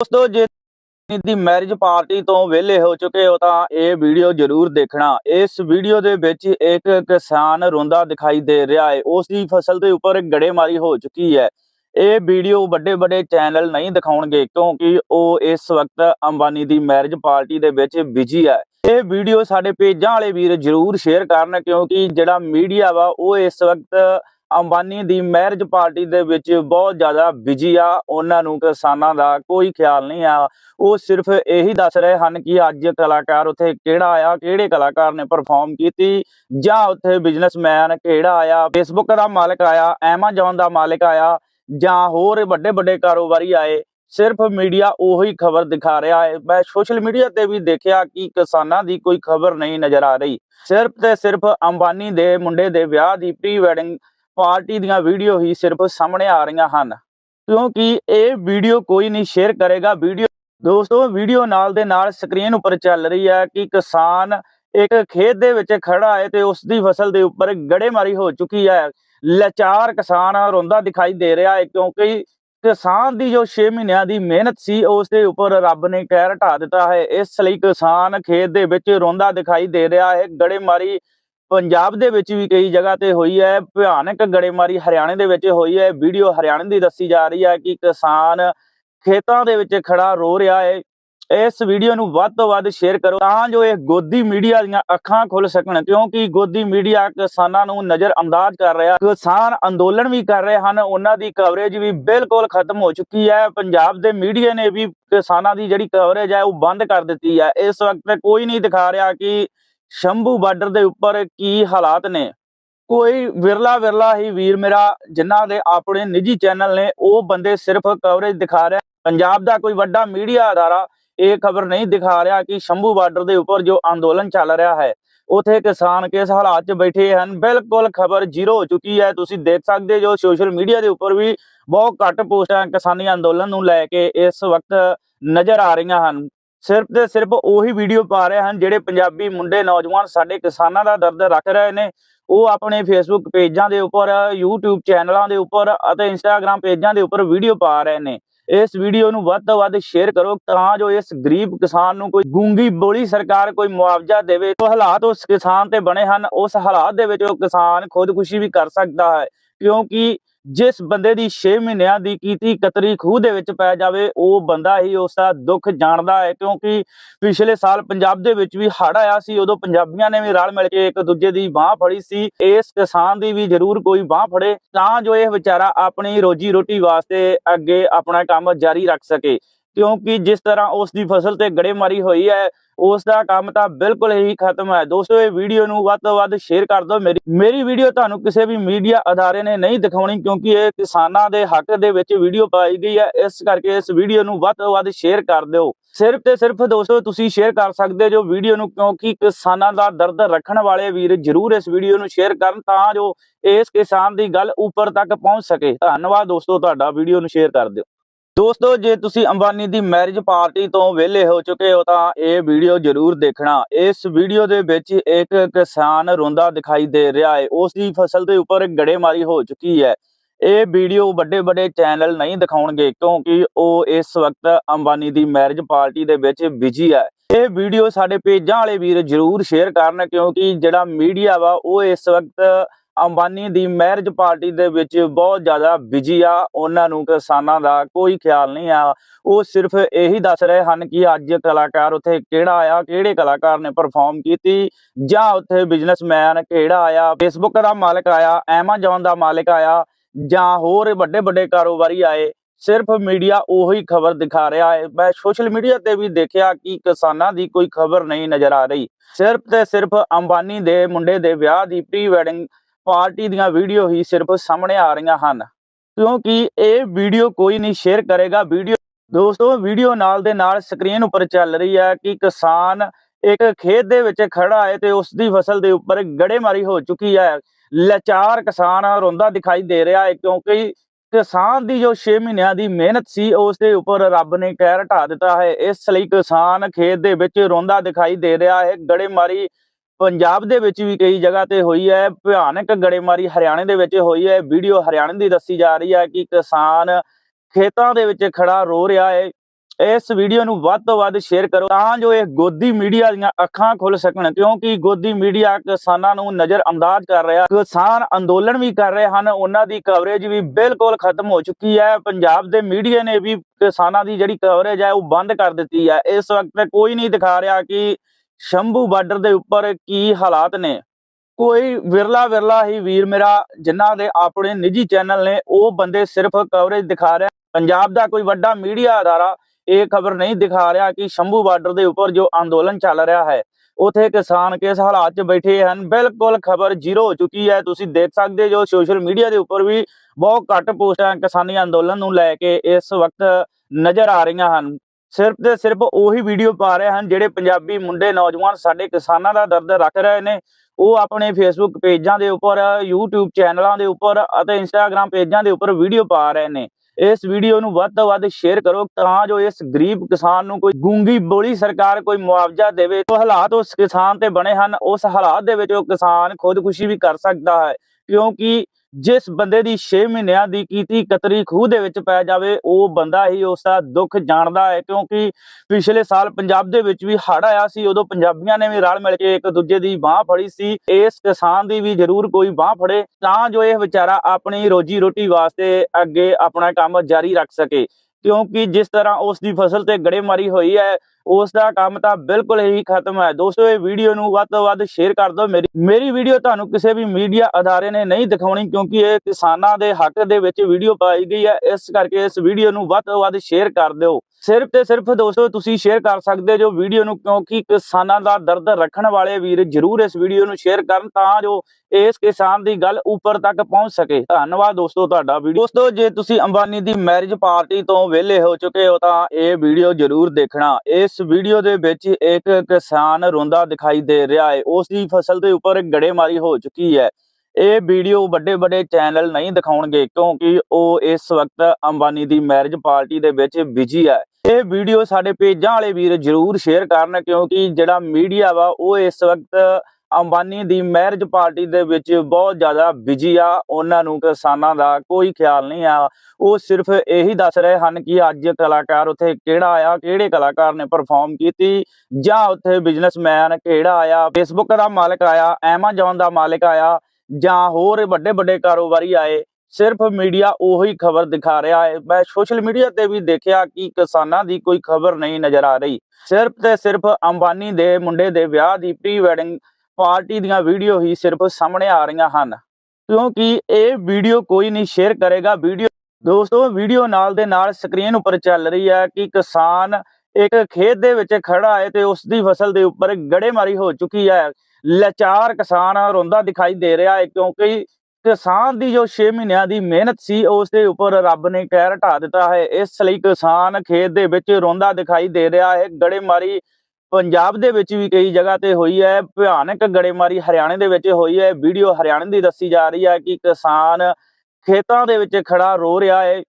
ਦੋਸਤੋ ਜੇ ਦੀ marriage party ਤੋਂ ਵਿਹਲੇ ਹੋ ਚੁੱਕੇ ਹੋ ਤਾਂ ਇਹ ਵੀਡੀਓ ਜ਼ਰੂਰ ਦੇਖਣਾ। ਇਸ ਵੀਡੀਓ ਦੇ ਵਿੱਚ ਇੱਕ ਕਿਸਾਨ ਰੋਂਦਾ ਦਿਖਾਈ ਦੇ ਰਿਹਾ ਹੈ। ਉਸ ਦੀ ਫਸਲ ਦੇ ਉੱਪਰ ਗੜੇਮਾਰੀ ਹੋ ਚੁੱਕੀ ਹੈ। ਇਹ ਵੀਡੀਓ ਵੱਡੇ ਵੱਡੇ ਚੈਨਲ ਨਹੀਂ ਦਿਖਾਉਣਗੇ ਕਿਉਂਕਿ ਉਹ ਇਸ ਵਕਤ ਅੰਬਾਨੀ ਦੀ ਮੈਰਿਜ ਪਾਰਟੀ ਦੇ ਵਿੱਚ ਬਿਜ਼ੀ ਹੈ। ਇਹ ਵੀਡੀਓ ਸਾਡੇ ਪੇਜਾਂ ਵਾਲੇ ਵੀਰ ਜ਼ਰੂਰ ਸ਼ੇਅਰ ਕਰਨ ਕਿਉਂਕਿ ਜਿਹੜਾ ਮੀਡੀਆ ਵਾ, ਉਹ ਇਸ ਵਕਤ ਅੰਬਾਨੀ ਦੀ ਮੈਰਿਜ ਪਾਰਟੀ ਦੇ ਵਿੱਚ ਬਹੁਤ ਜ਼ਿਆਦਾ ਬਿਜ਼ੀ ਆ, ਉਹਨਾਂ ਨੂੰ ਕਿਸਾਨਾਂ ਦਾ ਕੋਈ ਖਿਆਲ ਨਹੀਂ ਆ। ਉਹ ਸਿਰਫ ਇਹੀ ਦੱਸ ਰਹੇ ਹਨ ਕਿ ਅੱਜ ਕਲਾਕਾਰ ਉੱਥੇ ਕਿਹੜਾ ਆਇਆ, ਕਿਹੜੇ ਕਲਾਕਾਰ ਨੇ ਪਰਫਾਰਮ ਕੀਤੀ, ਜਾਂ ਉੱਥੇ ਬਿਜ਼ਨਸਮੈਨ ਕਿਹੜਾ ਆਇਆ ਫੇਸਬੁੱਕ ਦਾ ਮਾਲਕ ਆਇਆ ਐਮਾਜ਼ਨ ਦਾ ਮਾਲਕ ਆਇਆ, ਜਾਂ ਹੋਰ ਵੱਡੇ ਵੱਡੇ ਕਾਰੋਬਾਰੀ ਆਏ। ਸਿਰਫ ਮੀਡੀਆ ਉਹੀ ਖਬਰ ਦਿਖਾ ਰਿਹਾ ਹੈ। ਮੈਂ ਸੋਸ਼ਲ ਮੀਡੀਆ ਤੇ ਵੀ ਦੇਖਿਆ ਕਿ ਕਿਸਾਨਾਂ ਦੀ ਕੋਈ ਖਬਰ ਨਹੀਂ ਨਜ਼ਰ ਆ ਰਹੀ। ਸਿਰਫ ਤੇ ਸਿਰਫ ਅੰਬਾਨੀ ਦੇ ਮੁੰਡੇ ਦੇ ਵਿਆਹ ਦੀ ਪ੍ਰੀ ਵੈਡਿੰਗ ਪਾਰਟੀ ਦੀਆਂ ਵੀਡੀਓ ਹੀ ਸਿਰਫ ਸਾਹਮਣੇ ਆ ਰਹੀਆਂ ਹਨ। ਕਿਉਂਕਿ ਇਹ ਵੀਡੀਓ ਕੋਈ ਨਹੀਂ ਸ਼ੇਅਰ ਕਰੇਗਾ। ਵੀਡੀਓ ਦੋਸਤੋ, ਵੀਡੀਓ ਨਾਲ ਦੇ ਨਾਲ ਸਕਰੀਨ ਉੱਪਰ ਚੱਲ ਰਹੀ ਹੈ ਕਿ ਕਿਸਾਨ ਇੱਕ ਖੇਤ ਦੇ ਵਿੱਚ ਖੜਾ ਹੈ ਤੇ ਉਸ ਦੀ ਫਸਲ ਦੇ ਉੱਪਰ ਗੜੇਮਾਰੀ ਹੋ ਚੁੱਕੀ ਹੈ। ਲਾਚਾਰ ਕਿਸਾਨ ਰੋਂਦਾ ਦਿਖਾਈ ਦੇ ਰਿਹਾ ਹੈ ਕਿਉਂਕਿ ਕਿਸਾਨ ਦੀ ਜੋ 6 ਮਹੀਨਿਆਂ ਦੀ ਮਿਹਨਤ ਸੀ ਉਸ ਦੇ ਉੱਪਰ ਰੱਬ ਨੇ ਕਹਿਰ ਢਾ ਦਿੱਤਾ ਹੈ। ਇਸ ਲਈ ਕਿਸਾਨ ਖੇਤ ਦੇ ਵਿੱਚ ਰੋਂਦਾ ਦਿਖਾਈ ਦੇ ਰਿਹਾ ਹੈ। ਗੜੇਮਾਰੀ ਪੰਜਾਬ ਦੇ ਵਿੱਚ ਵੀ ਕਈ ਜਗ੍ਹਾ ਤੇ ਹੋਈ ਹੈ ਭਿਆਨਕ ਗੜੇਮਾਰੀ ਹਰਿਆਣੇ ਦੇ ਵਿੱਚ ਹੋਈ ਹੈ। ਵੀਡੀਓ ਹਰਿਆਣੇ ਦੀ ਦੱਸੀ ਜਾ ਰਹੀ ਹੈ ਕਿ ਕਿਸਾਨ ਖੇਤਾਂ ਦੇ ਵਿੱਚ ਖੜਾ ਰੋ ਰਿਹਾ ਹੈ। ਇਸ ਵੀਡੀਓ ਨੂੰ ਵੱਧ ਤੋਂ ਵੱਧ ਸ਼ੇਅਰ ਕਰੋ ਤਾਂ ਜੋ ਇਹ ਗੋਦੀ ਮੀਡੀਆ ਦੀਆਂ ਅੱਖਾਂ ਖੁੱਲ ਸਕਣ, ਕਿਉਂਕਿ ਗੋਦੀ ਮੀਡੀਆ ਕਿਸਾਨਾਂ ਨੂੰ ਨਜ਼ਰ ਅੰਦਾਜ਼ ਕਰ ਰਿਹਾ ਕਿਸਾਨ ਅੰਦੋਲਨ ਵੀ ਕਰ ਰਹੇ ਹਨ, ਉਹਨਾਂ ਦੀ ਕਵਰੇਜ ਵੀ ਬਿਲਕੁਲ ਖਤਮ ਹੋ ਚੁੱਕੀ ਹੈ। ਪੰਜਾਬ ਦੇ ਮੀਡੀਆ ਨੇ ਵੀ ਕਿਸਾਨਾਂ ਦੀ ਜਿਹੜੀ ਕਵਰੇਜ ਹੈ ਉਹ ਬੰਦ ਕਰ ਦਿੱਤੀ ਹੈ। ਇਸ ਵਕਤ ਕੋਈ ਨਹੀਂ ਦਿਖਾ ਰਿਹਾ ਕਿ ਸ਼ੰਭੂ ਬਾਰਡਰ ਦੇ ਉੱਪਰ ਕੀ ਹਾਲਾਤ ਨੇ? ਕੋਈ ਵਿਰਲਾ ਵਿਰਲਾ ਹੀ ਵੀਰ ਮੇਰਾ, ਜਿਨ੍ਹਾਂ ਦੇ ਆਪਣੇ ਨਿੱਜੀ ਚੈਨਲ ਨੇ, ਉਹ ਬੰਦੇ ਸਿਰਫ ਕਵਰੇਜ ਦਿਖਾ ਰਿਹਾ। ਪੰਜਾਬ ਦਾ ਕੋਈ ਵੱਡਾ ਮੀਡੀਆ ਅਦਾਰਾ ਇਹ ਖਬਰ ਨਹੀਂ ਦਿਖਾ ਰਿਹਾ ਕਿ ਸ਼ੰਭੂ ਬਾਰਡਰ ਦੇ ਉੱਪਰ ਜੋ ਅੰਦੋਲਨ ਚੱਲ ਰਿਹਾ ਹੈ, ਉਥੇ ਕਿਸਾਨ ਕਿਸ ਹਾਲਾਤ 'ਚ ਬੈਠੇ ਹਨ? ਬਿਲਕੁਲ ਖਬਰ ਜ਼ੀਰੋ ਹੋ ਚੁੱਕੀ ਹੈ। ਤੁਸੀਂ ਦੇਖ ਸਕਦੇ ਜੋ ਸੋਸ਼ਲ ਮੀਡੀਆ ਦੇ ਉੱਪਰ ਵੀ ਬਹੁਤ ਘੱਟ ਪੋਸਟਾਂ ਕਿਸਾਨੀ ਅੰਦੋਲਨ ਨੂੰ ਲੈ ਕੇ ਇਸ ਵਕਤ ਨਜ਼ਰ ਆ ਰਹੀਆਂ ਹਨ। ਸਿਰਫ ਤੇ ਸਿਰਫ ਉਹੀ ਵੀਡੀਓ ਪਾ ਰਹੇ ਹਨ ਜਿਹੜੇ ਪੰਜਾਬੀ ਮੁੰਡੇ, ਨੌਜਵਾਨ ਸਾਡੇ ਕਿਸਾਨਾਂ ਦਾ ਦਰਦ ਰੱਖ ਰਹੇ ਨੇ। ਉਹ ਆਪਣੇ ਫੇਸਬੁੱਕ ਪੇਜਾਂ ਦੇ ਉੱਪਰ, YouTube ਚੈਨਲਾਂ ਦੇ ਉੱਪਰ ਅਤੇ Instagram ਪੇਜਾਂ ਦੇ ਉੱਪਰ ਵੀਡੀਓ ਪਾ ਰਹੇ ਨੇ। ਇਸ ਵੀਡੀਓ ਨੂੰ ਵੱਧ ਤੋਂ ਵੱਧ ਸ਼ੇਅਰ ਕਰੋ ਤਾਂ ਜੋ ਇਸ ਗਰੀਬ ਕਿਸਾਨ ਨੂੰ ਕੋਈ ਗੂੰਗੀ ਬੋਲੀ ਸਰਕਾਰ ਕੋਈ ਮੁਆਵਜ਼ਾ ਦੇਵੇ। ਉਹ ਹਾਲਾਤ ਉਸ ਕਿਸਾਨ ਤੇ ਬਣੇ ਹਨ, ਉਸ ਹਾਲਾਤ ਦੇ ਵਿੱਚ ਉਹ ਕਿਸਾਨ ਖੁਦਕੁਸ਼ੀ ਵੀ ਕਰ ਸਕਦਾ ਹੈ। ਕਿਉਂਕਿ ਜਿਸ ਬੰਦੇ ਦੀ 6 ਮਹੀਨਿਆਂ ਦੀ ਕੀਤੀ ਕਤਰੀ ਖੂਹ ਦੇ ਵਿੱਚ ਪੈ ਜਾਵੇ, ਉਹ ਬੰਦਾ ਹੀ ਉਸ ਦਾ ਦੁੱਖ ਜਾਣਦਾ ਹੈ, ਕਿਉਂਕਿ ਪਿਛਲੇ ਸਾਲ ਪੰਜਾਬ ਦੇ ਵਿੱਚ ਵੀ ਹੜ ਆਇਆ ਸੀ, ਉਦੋਂ ਪੰਜਾਬੀਆਂ ਨੇ ਵੀ ਰਲ ਮਿਲ ਕੇ ਇੱਕ ਦੂਜੇ ਦੀ ਬਾਹ ਫੜੀ ਸੀ, ਇਸ ਕਿਸਾਨ ਦੀ ਵੀ ਜ਼ਰੂਰ ਕੋਈ ਬਾਹ ਫੜੇ, ਤਾਂ ਜੋ ਇਹ ਵਿਚਾਰਾ ਆਪਣੀ ਰੋਜੀ ਰੋਟੀ ਵਾਸਤੇ ਅੱਗੇ ਆਪਣਾ ਕੰਮ ਜਾਰੀ ਰੱਖ ਸਕੇ। ਕਿਉਂਕਿ ਜਿਸ ਤਰ੍ਹਾਂ ਉਸ ਦੀ ਫਸਲ ਤੇ ਗੜੇਮਾਰੀ ਹੋਈ ਹੈ ਉਸ ਦਾ ਕੰਮ ਤਾਂ ਬਿਲਕੁਲ ਹੀ ਖਤਮ ਹੈ। ਦੋਸਤੋ, ਇਹ ਵੀਡੀਓ ਨੂੰ ਵੱਧ ਤੋਂ ਵੱਧ ਸ਼ੇਅਰ ਕਰ ਦਿਓ ਮੇਰੀ। ਮੇਰੀ ਵੀਡੀਓ ਤੁਹਾਨੂੰ ਕਿਸੇ ਵੀ ਮੀਡੀਆ ਅਦਾਰੇ ਨੇ ਨਹੀਂ ਦਿਖਾਉਣੀ, ਕਿਉਂਕਿ ਇਹ ਕਿਸਾਨਾਂ ਦੇ ਹੱਕ ਦੇ ਵਿੱਚ ਵੀਡੀਓ ਪਾਈ ਗਈ ਹੈ। ਇਸ ਕਰਕੇ ਇਸ ਵੀਡੀਓ ਨੂੰ ਵੱਧ ਤੋਂ ਵੱਧ ਸ਼ੇਅਰ ਕਰ ਦਿਓ। ਸਿਰਫ ਤੇ ਸਿਰਫ ਦੋਸਤੋ, ਤੁਸੀਂ ਸ਼ੇਅਰ ਕਰ ਸਕਦੇ ਜੋ ਵੀਡੀਓ ਨੂੰ, ਕਿਉਂਕਿ ਕਿਸਾਨਾਂ ਦਾ ਦਰਦ ਰੱਖਣ ਵਾਲੇ ਵੀਰ ਜਰੂਰ ਇਸ ਵੀਡੀਓ ਨੂੰ ਸ਼ੇਅਰ ਕਰਨ, ਤਾਂ ਜੋ ਇਸ ਕਿਸਾਨ ਦੀ ਗੱਲ ਉੱਪਰ ਤੱਕ ਪਹੁੰਚ ਸਕੇ। ਧੰਨਵਾਦ ਦੋਸਤੋ, ਤੁਹਾਡਾ ਵੀਡੀਓ ਨੂੰ ਸ਼ੇਅਰ ਕਰ ਦਿਓ। ਦੋਸਤੋ, ਜੇ ਤੁਸੀਂ ਅੰਬਾਨੀ ਦੀ ਮੈਰਿਜ ਪਾਰਟੀ ਤੋਂ ਵਿਹਲੇ ਹੋ ਚੁੱਕੇ ਹੋ, ਤਾਂ ਇਹ ਵੀਡੀਓ ਜ਼ਰੂਰ ਦੇਖਣਾ। ਇਸ ਵੀਡੀਓ ਦੇ ਵਿੱਚ ਇੱਕ ਕਿਸਾਨ ਰੋਂਦਾ ਦਿਖਾਈ ਦੇ ਰਿਹਾ ਹੈ। ਉਸ ਦੀ ਫਸਲ ਦੇ ਉੱਪਰ ਗੜੇਮਾਰੀ ਹੋ ਚੁੱਕੀ ਹੈ। ਇਹ ਵੀਡੀਓ ਵੱਡੇ ਵੱਡੇ ਚੈਨਲ ਨਹੀਂ ਦਿਖਾਉਣਗੇ, ਕਿਉਂਕਿ ਉਹ ਇਸ ਵਕਤ ਅੰਬਾਨੀ ਦੀ ਮੈਰਿਜ ਪਾਰਟੀ ਦੇ ਵਿੱਚ ਬਿਜ਼ੀ ਹੈ। ਇਹ ਵੀਡੀਓ ਸਾਡੇ ਪੇਜਾਂ ਵਾਲੇ ਵੀਰ ਜ਼ਰੂਰ ਸ਼ੇਅਰ ਕਰਨ, ਕਿਉਂਕਿ ਜਿਹੜਾ ਮੀਡੀਆ ਵਾ, ਉਹ ਇਸ ਵਕਤ ਅੰਬਾਨੀ ਦੀ ਮੈਰਿਜ ਪਾਰਟੀ ਦੇ ਵਿੱਚ ਬਹੁਤ ਜ਼ਿਆਦਾ ਬਿਜ਼ੀ ਆ, ਉਹਨਾਂ ਨੂੰ ਕਿਸਾਨਾਂ ਦਾ ਕੋਈ ਖਿਆਲ ਨਹੀਂ ਆ। ਉਹ ਸਿਰਫ ਇਹੀ ਦੱਸ ਰਹੇ ਹਨ ਕਿ ਅੱਜ ਕਲਾਕਾਰ ਉੱਥੇ ਕਿਹੜਾ ਆਇਆ, ਕਿਹੜੇ ਕਲਾਕਾਰ ਨੇ ਪਰਫਾਰਮ ਕੀਤੀ, ਜਾਂ ਉੱਥੇ ਬਿਜ਼ਨਸਮੈਨ ਕਿਹੜਾ ਆਇਆ ਫੇਸਬੁੱਕ ਦਾ ਮਾਲਕ ਆਇਆ ਐਮਾਜ਼ਨ ਦਾ ਮਾਲਕ ਆਇਆ, ਜਾਂ ਹੋਰ ਵੱਡੇ ਵੱਡੇ ਕਾਰੋਬਾਰੀ ਆਏ। ਸਿਰਫ ਮੀਡੀਆ ਉਹੀ ਖਬਰ ਦਿਖਾ ਰਿਹਾ ਹੈ। ਮੈਂ ਸੋਸ਼ਲ ਮੀਡੀਆ ਤੇ ਵੀ ਦੇਖਿਆ ਕਿ ਕਿਸਾਨਾਂ ਦੀ ਕੋਈ ਖਬਰ ਨਹੀਂ ਨਜ਼ਰ ਆ ਰਹੀ। ਸਿਰਫ ਤੇ ਸਿਰਫ ਅੰਬਾਨੀ ਦੇ ਮੁੰਡੇ ਦੇ ਵਿਆਹ ਦੀ ਪ੍ਰੀ ਵੈਡਿੰਗ ਪਾਰਟੀ ਦੀਆਂ ਵੀਡੀਓ ਹੀ ਸਿਰਫ ਸਾਹਮਣੇ ਆ ਰਹੀਆਂ ਹਨ। ਕਿਉਂਕਿ ਇਹ ਵੀਡੀਓ ਕੋਈ ਨਹੀਂ ਸ਼ੇਅਰ ਕਰੇਗਾ। ਵੀਡੀਓ ਦੋਸਤੋ, ਵੀਡੀਓ ਨਾਲ ਦੇ ਨਾਲ ਸਕਰੀਨ ਉੱਪਰ ਚੱਲ ਰਹੀ ਹੈ ਕਿ ਕਿਸਾਨ ਇੱਕ ਖੇਤ ਦੇ ਵਿੱਚ ਖੜਾ ਹੈ ਤੇ ਉਸ ਦੀ ਫਸਲ ਦੇ ਉੱਪਰ ਗੜੇਮਾਰੀ ਹੋ ਚੁੱਕੀ ਹੈ। ਲਾਚਾਰ ਕਿਸਾਨ ਰੋਂਦਾ ਦਿਖਾਈ ਦੇ ਰਿਹਾ ਹੈ ਕਿਉਂਕਿ ਕਿਸਾਨ ਦੀ ਜੋ 6 ਮਹੀਨਿਆਂ ਦੀ ਮਿਹਨਤ ਸੀ ਉਸ ਦੇ ਉੱਪਰ ਰੱਬ ਨੇ ਕਹਿਰ ਢਾ ਦਿੱਤਾ ਹੈ। ਇਸ ਲਈ ਕਿਸਾਨ ਖੇਤ ਦੇ ਵਿੱਚ ਰੋਂਦਾ ਦਿਖਾਈ ਦੇ ਰਿਹਾ ਹੈ। ਗੜੇਮਾਰੀ ਪੰਜਾਬ ਦੇ ਵਿੱਚ ਵੀ ਕਈ ਜਗ੍ਹਾ ਤੇ ਹੋਈ ਹੈ, ਭਿਆਨਕ ਗੜੇਮਾਰੀ ਹਰਿਆਣੇ ਦੇ ਵਿੱਚ ਹੋਈ ਹੈ। ਵੀਡੀਓ ਹਰਿਆਣੇ ਦੀ ਦੱਸੀ ਜਾ ਰਹੀ ਹੈ ਕਿ ਕਿਸਾਨ ਖੇਤਾਂ ਦੇ ਵਿੱਚ ਖੜਾ ਰੋ ਰਿਹਾ ਹੈ। ਇਸ ਵੀਡੀਓ ਨੂੰ ਵੱਧ ਤੋਂ ਵੱਧ ਸ਼ੇਅਰ ਕਰੋ ਤਾਂ ਜੋ ਇਹ ਗੋਦੀ ਮੀਡੀਆ ਦੀਆਂ ਅੱਖਾਂ ਖੁੱਲ ਸਕਣ, ਕਿਉਂਕਿ ਗੋਦੀ ਮੀਡੀਆ ਕਿਸਾਨਾਂ ਨੂੰ ਨਜ਼ਰ ਅੰਦਾਜ਼ ਕਰ ਰਿਹਾ ਕਿਸਾਨ ਅੰਦੋਲਨ ਵੀ ਕਰ ਰਹੇ ਹਨ, ਉਹਨਾਂ ਦੀ ਕਵਰੇਜ ਵੀ ਬਿਲਕੁਲ ਖਤਮ ਹੋ ਚੁੱਕੀ ਹੈ। ਪੰਜਾਬ ਦੇ ਮੀਡੀਆ ਨੇ ਵੀ ਕਿਸਾਨਾਂ ਦੀ ਜਿਹੜੀ ਕਵਰੇਜ ਹੈ ਉਹ ਬੰਦ ਕਰ ਦਿੱਤੀ ਹੈ। ਇਸ ਵਕਤ ਕੋਈ ਨਹੀਂ ਦਿਖਾ ਰਿਹਾ ਕਿ ਸ਼ੰਭੂ ਬਾਰਡਰ ਦੇ ਉੱਪਰ ਕੀ ਹਾਲਾਤ ਨੇ? ਕੋਈ ਵਿਰਲਾ ਵਿਰਲਾ ਹੀ ਵੀਰ ਮੇਰਾ, ਜਿਨ੍ਹਾਂ ਦੇ ਆਪਣੇ ਨਿੱਜੀ ਚੈਨਲ ਨੇ, ਉਹ ਬੰਦੇ ਸਿਰਫ ਕਵਰੇਜ ਦਿਖਾ ਰਿਹਾ। ਪੰਜਾਬ ਦਾ ਕੋਈ ਵੱਡਾ ਮੀਡੀਆ ਅਦਾਰਾ ਇਹ ਖਬਰ ਨਹੀਂ ਦਿਖਾ ਰਿਹਾ ਕਿ ਸ਼ੰਭੂ ਬਾਰਡਰ ਦੇ ਉੱਪਰ ਜੋ ਅੰਦੋਲਨ ਚੱਲ ਰਿਹਾ ਹੈ, ਉਥੇ ਕਿਸਾਨ ਕਿਸ ਹਾਲਾਤ 'ਚ ਬੈਠੇ ਹਨ? ਬਿਲਕੁਲ ਖਬਰ ਜ਼ੀਰੋ ਹੋ ਚੁੱਕੀ ਹੈ। ਤੁਸੀਂ ਦੇਖ ਸਕਦੇ ਜੋ ਸੋਸ਼ਲ ਮੀਡੀਆ ਦੇ ਉੱਪਰ ਵੀ ਬਹੁਤ ਘੱਟ ਪੋਸਟਾਂ ਕਿਸਾਨੀ ਅੰਦੋਲਨ ਨੂੰ ਲੈ ਕੇ ਇਸ ਵਕਤ ਨਜ਼ਰ ਆ ਰਹੀਆਂ ਹਨ। ਸਿਰਫ ਤੇ ਸਿਰਫ ਉਹੀ ਵੀਡੀਓ ਪਾ ਰਹੇ ਹਨ ਜਿਹੜੇ ਪੰਜਾਬੀ ਮੁੰਡੇ, ਨੌਜਵਾਨ ਸਾਡੇ ਕਿਸਾਨਾਂ ਦਾ ਦਰਦ ਰੱਖ ਰਹੇ ਨੇ। ਉਹ ਆਪਣੇ ਫੇਸਬੁੱਕ ਪੇਜਾਂ ਦੇ ਉੱਪਰ, YouTube ਚੈਨਲਾਂ ਦੇ ਉੱਪਰ ਅਤੇ Instagram ਪੇਜਾਂ ਦੇ ਉੱਪਰ ਵੀਡੀਓ ਪਾ ਰਹੇ ਨੇ। ਇਸ ਵੀਡੀਓ ਨੂੰ ਵੱਧ ਤੋਂ ਵੱਧ ਸ਼ੇਅਰ ਕਰੋ ਤਾਂ ਜੋ ਇਸ ਗਰੀਬ ਕਿਸਾਨ ਨੂੰ ਕੋਈ ਗੂੰਗੀ ਬੋਲੀ ਸਰਕਾਰ ਕੋਈ ਮੁਆਵਜ਼ਾ ਦੇਵੇ। ਉਹ ਹਾਲਾਤ ਉਸ ਕਿਸਾਨ ਤੇ ਬਣੇ ਹਨ, ਉਸ ਹਾਲਾਤ ਦੇ ਵਿੱਚ ਉਹ ਕਿਸਾਨ ਖੁਦਕੁਸ਼ੀ ਵੀ ਕਰ ਸਕਦਾ ਹੈ। ਕਿਉਂਕਿ ਜਿਸ ਬੰਦੇ ਦੀ 6 ਮਹੀਨਿਆਂ ਦੀ ਕੀਤੀ ਕਤਰੀ ਖੂਹ ਦੇ ਵਿੱਚ ਪੈ ਜਾਵੇ, ਉਹ ਬੰਦਾ ਹੀ ਉਸ ਦਾ ਦੁੱਖ ਜਾਣਦਾ ਹੈ, ਕਿਉਂਕਿ ਪਿਛਲੇ ਸਾਲ ਪੰਜਾਬ ਦੇ ਵਿੱਚ ਵੀ ਹੜ੍ਹ ਆਇਆ ਸੀ, ਉਦੋਂ ਪੰਜਾਬੀਆਂ ਨੇ ਵੀ ਰਲ ਮਿਲ ਕੇ ਇੱਕ ਦੂਜੇ ਦੀ ਬਾਹ ਫੜੀ ਸੀ, ਇਸ ਕਿਸਾਨ ਦੀ ਵੀ ਜ਼ਰੂਰ ਕੋਈ ਬਾਹ ਫੜੇ, ਤਾਂ ਜੋ ਇਹ ਵਿਚਾਰਾ ਆਪਣੀ ਰੋਜੀ ਰੋਟੀ ਵਾਸਤੇ ਅੱਗੇ ਆਪਣਾ ਕੰਮ ਜਾਰੀ ਰੱਖ ਸਕੇ। ਕਿਉਂਕਿ ਜਿਸ ਤਰ੍ਹਾਂ ਉਸ ਦੀ ਫਸਲ ਤੇ ਗੜੇਮਾਰੀ ਹੋਈ ਹੈ ਉਸ ਦਾ ਕੰਮ ਤਾਂ ਬਿਲਕੁਲ ਹੀ ਖਤਮ ਹੈ। ਦੋਸਤੋ, ਇਹ ਵੀਡੀਓ ਨੂੰ ਵੱਧ ਤੋਂ ਵੱਧ ਸ਼ੇਅਰ ਕਰ ਦਿਓ ਮੇਰੀ। ਮੇਰੀ ਵੀਡੀਓ ਤੁਹਾਨੂੰ ਕਿਸੇ ਵੀ ਮੀਡੀਆ ਅਦਾਰੇ ਨੇ ਨਹੀਂ ਦਿਖਾਉਣੀ ਕਿਉਂਕਿ ਇਹ ਕਿਸਾਨਾਂ ਦੇ ਹੱਕ ਦੇ ਵਿੱਚ ਵੀਡੀਓ ਪਾਈ ਗਈ ਹੈ। ਇਸ ਕਰਕੇ ਇਸ ਵੀਡੀਓ ਨੂੰ ਵੱਧ ਤੋਂ ਵੱਧ ਸ਼ੇਅਰ ਕਰ ਦਿਓ। ਸਿਰਫ ਤੇ ਸਿਰਫ ਦੋਸਤੋ, ਤੁਸੀਂ ਸ਼ੇਅਰ ਕਰ ਸਕਦੇ ਜੋ ਵੀਡੀਓ ਨੂੰ, ਕਿਉਂਕਿ ਕਿਸਾਨਾਂ ਦਾ ਦਰਦ ਰੱਖਣ ਵਾਲੇ ਵੀਰ ਜਰੂਰ ਇਸ ਵੀਡੀਓ ਨੂੰ ਸ਼ੇਅਰ ਕਰਨ ਤਾਂ ਜੋ ਇਸ ਕਿਸਾਨ ਦੀ ਗੱਲ ਉੱਪਰ ਤੱਕ ਪਹੁੰਚ ਸਕੇ। ਧੰਨਵਾਦ ਦੋਸਤੋ ਤੁਹਾਡਾ ਵੀਡੀਓ। ਦੋਸਤੋ, ਜੇ ਤੁਸੀਂ ਅੰਬਾਨੀ ਦੀ ਮੈਰਿਜ ਪਾਰਟੀ ਤੋਂ ਵਿਹਲੇ ਹੋ ਚੁੱਕੇ ਹੋ ਤਾਂ ਇਹ ਵੀਡੀਓ ਜਰੂਰ ਦੇਖਣਾ। ਇਸ ਵੀਡੀਓ ਦੇ ਵਿੱਚ ਇੱਕ ਕਿਸਾਨ ਰੋਂਦਾ ਦਿਖਾਈ ਦੇ ਰਿਹਾ ਹੈ। ਉਸ ਦੀ ਫਸਲ ਦੇ ਉੱਪਰ ਗੜੇਮਾਰੀ ਹੋ ਚੁੱਕੀ ਹੈ। ਇਹ ਵੀਡੀਓ ਵੱਡੇ ਵੱਡੇ ਚੈਨਲ ਨਹੀਂ ਦਿਖਾਉਣਗੇ ਕਿਉਂਕਿ ਉਹ ਇਸ ਵਕਤ ਅੰਬਾਨੀ ਦੀ ਮੈਰਿਜ ਪਾਰਟੀ ਦੇ ਵਿੱਚ ਬਿਜ਼ੀ ਹੈ। ਇਹ ਵੀਡੀਓ ਸਾਡੇ ਪੇਜਾਂ ਵਾਲੇ ਵੀਰ ਜਰੂਰ ਸ਼ੇਅਰ ਕਰਨ ਕਿਉਂਕਿ ਜਿਹੜਾ ਮੀਡੀਆ ਵਾ, ਉਹ ਇਸ ਵਕਤ ਅੰਬਾਨੀ ਦੀ ਮੈਰਿਜ ਪਾਰਟੀ ਦੇ ਵਿੱਚ ਬਹੁਤ ਜ਼ਿਆਦਾ ਬਿਜ਼ੀ ਆ, ਉਹਨਾਂ ਨੂੰ ਕਿਸਾਨਾਂ ਦਾ ਕੋਈ ਖਿਆਲ ਨਹੀਂ ਆ। ਉਹ ਸਿਰਫ ਇਹੀ ਦੱਸ ਰਹੇ ਹਨ ਕਿ ਅੱਜ ਕਲਾਕਾਰ ਉੱਥੇ ਕਿਹੜਾ ਆਇਆ, ਕਿਹੜੇ ਕਲਾਕਾਰ ਨੇ ਪਰਫਾਰਮ ਕੀਤੀ, ਜਾਂ ਉੱਥੇ ਬਿਜ਼ਨਸਮੈਨ ਕਿਹੜਾ ਆਇਆ ਫੇਸਬੁੱਕ ਦਾ ਮਾਲਕ ਆਇਆ ਐਮਾਜ਼ਨ ਦਾ ਮਾਲਕ ਆਇਆ, ਜਾਂ ਹੋਰ ਵੱਡੇ ਵੱਡੇ ਕਾਰੋਬਾਰੀ ਆਏ। ਸਿਰਫ ਮੀਡੀਆ ਉਹੀ ਖਬਰ ਦਿਖਾ ਰਿਹਾ ਹੈ। ਮੈਂ ਸੋਸ਼ਲ ਮੀਡੀਆ ਤੇ ਵੀ ਦੇਖਿਆ ਕਿ ਕਿਸਾਨਾਂ ਦੀ ਕੋਈ ਖਬਰ ਨਹੀਂ ਨਜ਼ਰ ਆ ਰਹੀ। ਸਿਰਫ ਤੇ ਸਿਰਫ ਅੰਬਾਨੀ ਦੇ ਮੁੰਡੇ ਦੇ ਵਿਆਹ ਦੀ ਪ੍ਰੀ ਵੈਡਿੰਗ ਪਾਰਟੀ ਦੀਆਂ ਵੀਡੀਓ ਹੀ ਸਿਰਫ ਸਾਹਮਣੇ ਆ ਰਹੀਆਂ ਹਨ। ਕਿਉਂਕਿ ਇਹ ਵੀਡੀਓ ਕੋਈ ਨਹੀਂ ਸ਼ੇਅਰ ਕਰੇਗਾ। ਵੀਡੀਓ ਦੋਸਤੋ, ਵੀਡੀਓ ਨਾਲ ਦੇ ਨਾਲ ਸਕਰੀਨ ਉੱਪਰ ਚੱਲ ਰਹੀ ਹੈ ਕਿ ਕਿਸਾਨ ਇੱਕ ਖੇਤ ਦੇ ਵਿੱਚ ਖੜਾ ਹੈ ਤੇ ਉਸ ਦੀ ਫਸਲ ਦੇ ਉੱਪਰ ਗੜੇਮਾਰੀ ਹੋ ਚੁੱਕੀ ਹੈ। ਲਾਚਾਰ ਕਿਸਾਨ ਰੋਂਦਾ ਦਿਖਾਈ ਦੇ ਰਿਹਾ ਹੈ ਕਿਉਂਕਿ ਕਿਸਾਨ ਦੀ ਜੋ 6 ਮਹੀਨਿਆਂ ਦੀ ਮਿਹਨਤ ਸੀ, ਉਸ ਦੇ ਉੱਪਰ ਰੱਬ ਨੇ ਕਹਿਰ ਢਾ ਦਿੱਤਾ ਹੈ। ਇਸ ਲਈ ਕਿਸਾਨ ਖੇਤ ਦੇ ਵਿੱਚ ਰੋਂਦਾ ਦਿਖਾਈ ਦੇ ਰਿਹਾ ਹੈ। ਗੜੇਮਾਰੀ ਪੰਜਾਬ ਦੇ ਵਿੱਚ ਵੀ ਕਈ ਜਗ੍ਹਾ ਤੇ ਹੋਈ ਹੈ ਭਿਆਨਕ ਗੜੇਮਾਰੀ ਹਰਿਆਣੇ ਦੇ ਵਿੱਚ ਹੋਈ ਹੈ। ਵੀਡੀਓ ਹਰਿਆਣੇ ਦੀ ਦੱਸੀ ਜਾ ਰਹੀ ਹੈ ਕਿ ਕਿਸਾਨ ਖੇਤਾਂ ਦੇ ਵਿੱਚ ਖੜਾ ਰੋ ਰਿਹਾ ਹੈ।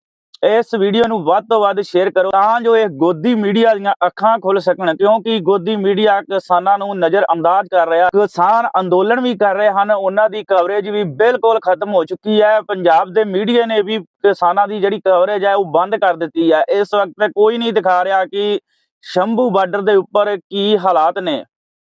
ਇਸ ਵੀਡੀਓ ਨੂੰ ਵੱਧ ਤੋਂ ਵੱਧ ਸ਼ੇਅਰ ਕਰੋ ਤਾਂ ਜੋ ਇਹ ਗੋਦੀ ਮੀਡੀਆ ਦੀਆਂ ਅੱਖਾਂ ਖੁੱਲ ਸਕਣ, ਕਿਉਂਕਿ ਗੋਦੀ ਮੀਡੀਆ ਕਿਸਾਨਾਂ ਨੂੰ ਨਜ਼ਰ ਅੰਦਾਜ਼ ਕਰ ਰਿਹਾ ਕਿਸਾਨ ਅੰਦੋਲਨ ਵੀ ਕਰ ਰਹੇ ਹਨ, ਉਹਨਾਂ ਦੀ ਕਵਰੇਜ ਵੀ ਬਿਲਕੁਲ ਖਤਮ ਹੋ ਚੁੱਕੀ ਹੈ। ਪੰਜਾਬ ਦੇ ਮੀਡੀਆ ਨੇ ਵੀ ਕਿਸਾਨਾਂ ਦੀ ਜਿਹੜੀ ਕਵਰੇਜ ਹੈ ਉਹ ਬੰਦ ਕਰ ਦਿੱਤੀ ਹੈ। ਇਸ ਵਕਤ ਕੋਈ ਨਹੀਂ ਦਿਖਾ ਰਿਹਾ ਕਿ ਸ਼ੰਭੂ ਬਾਰਡਰ ਦੇ ਉੱਪਰ ਕੀ ਹਾਲਾਤ ਨੇ?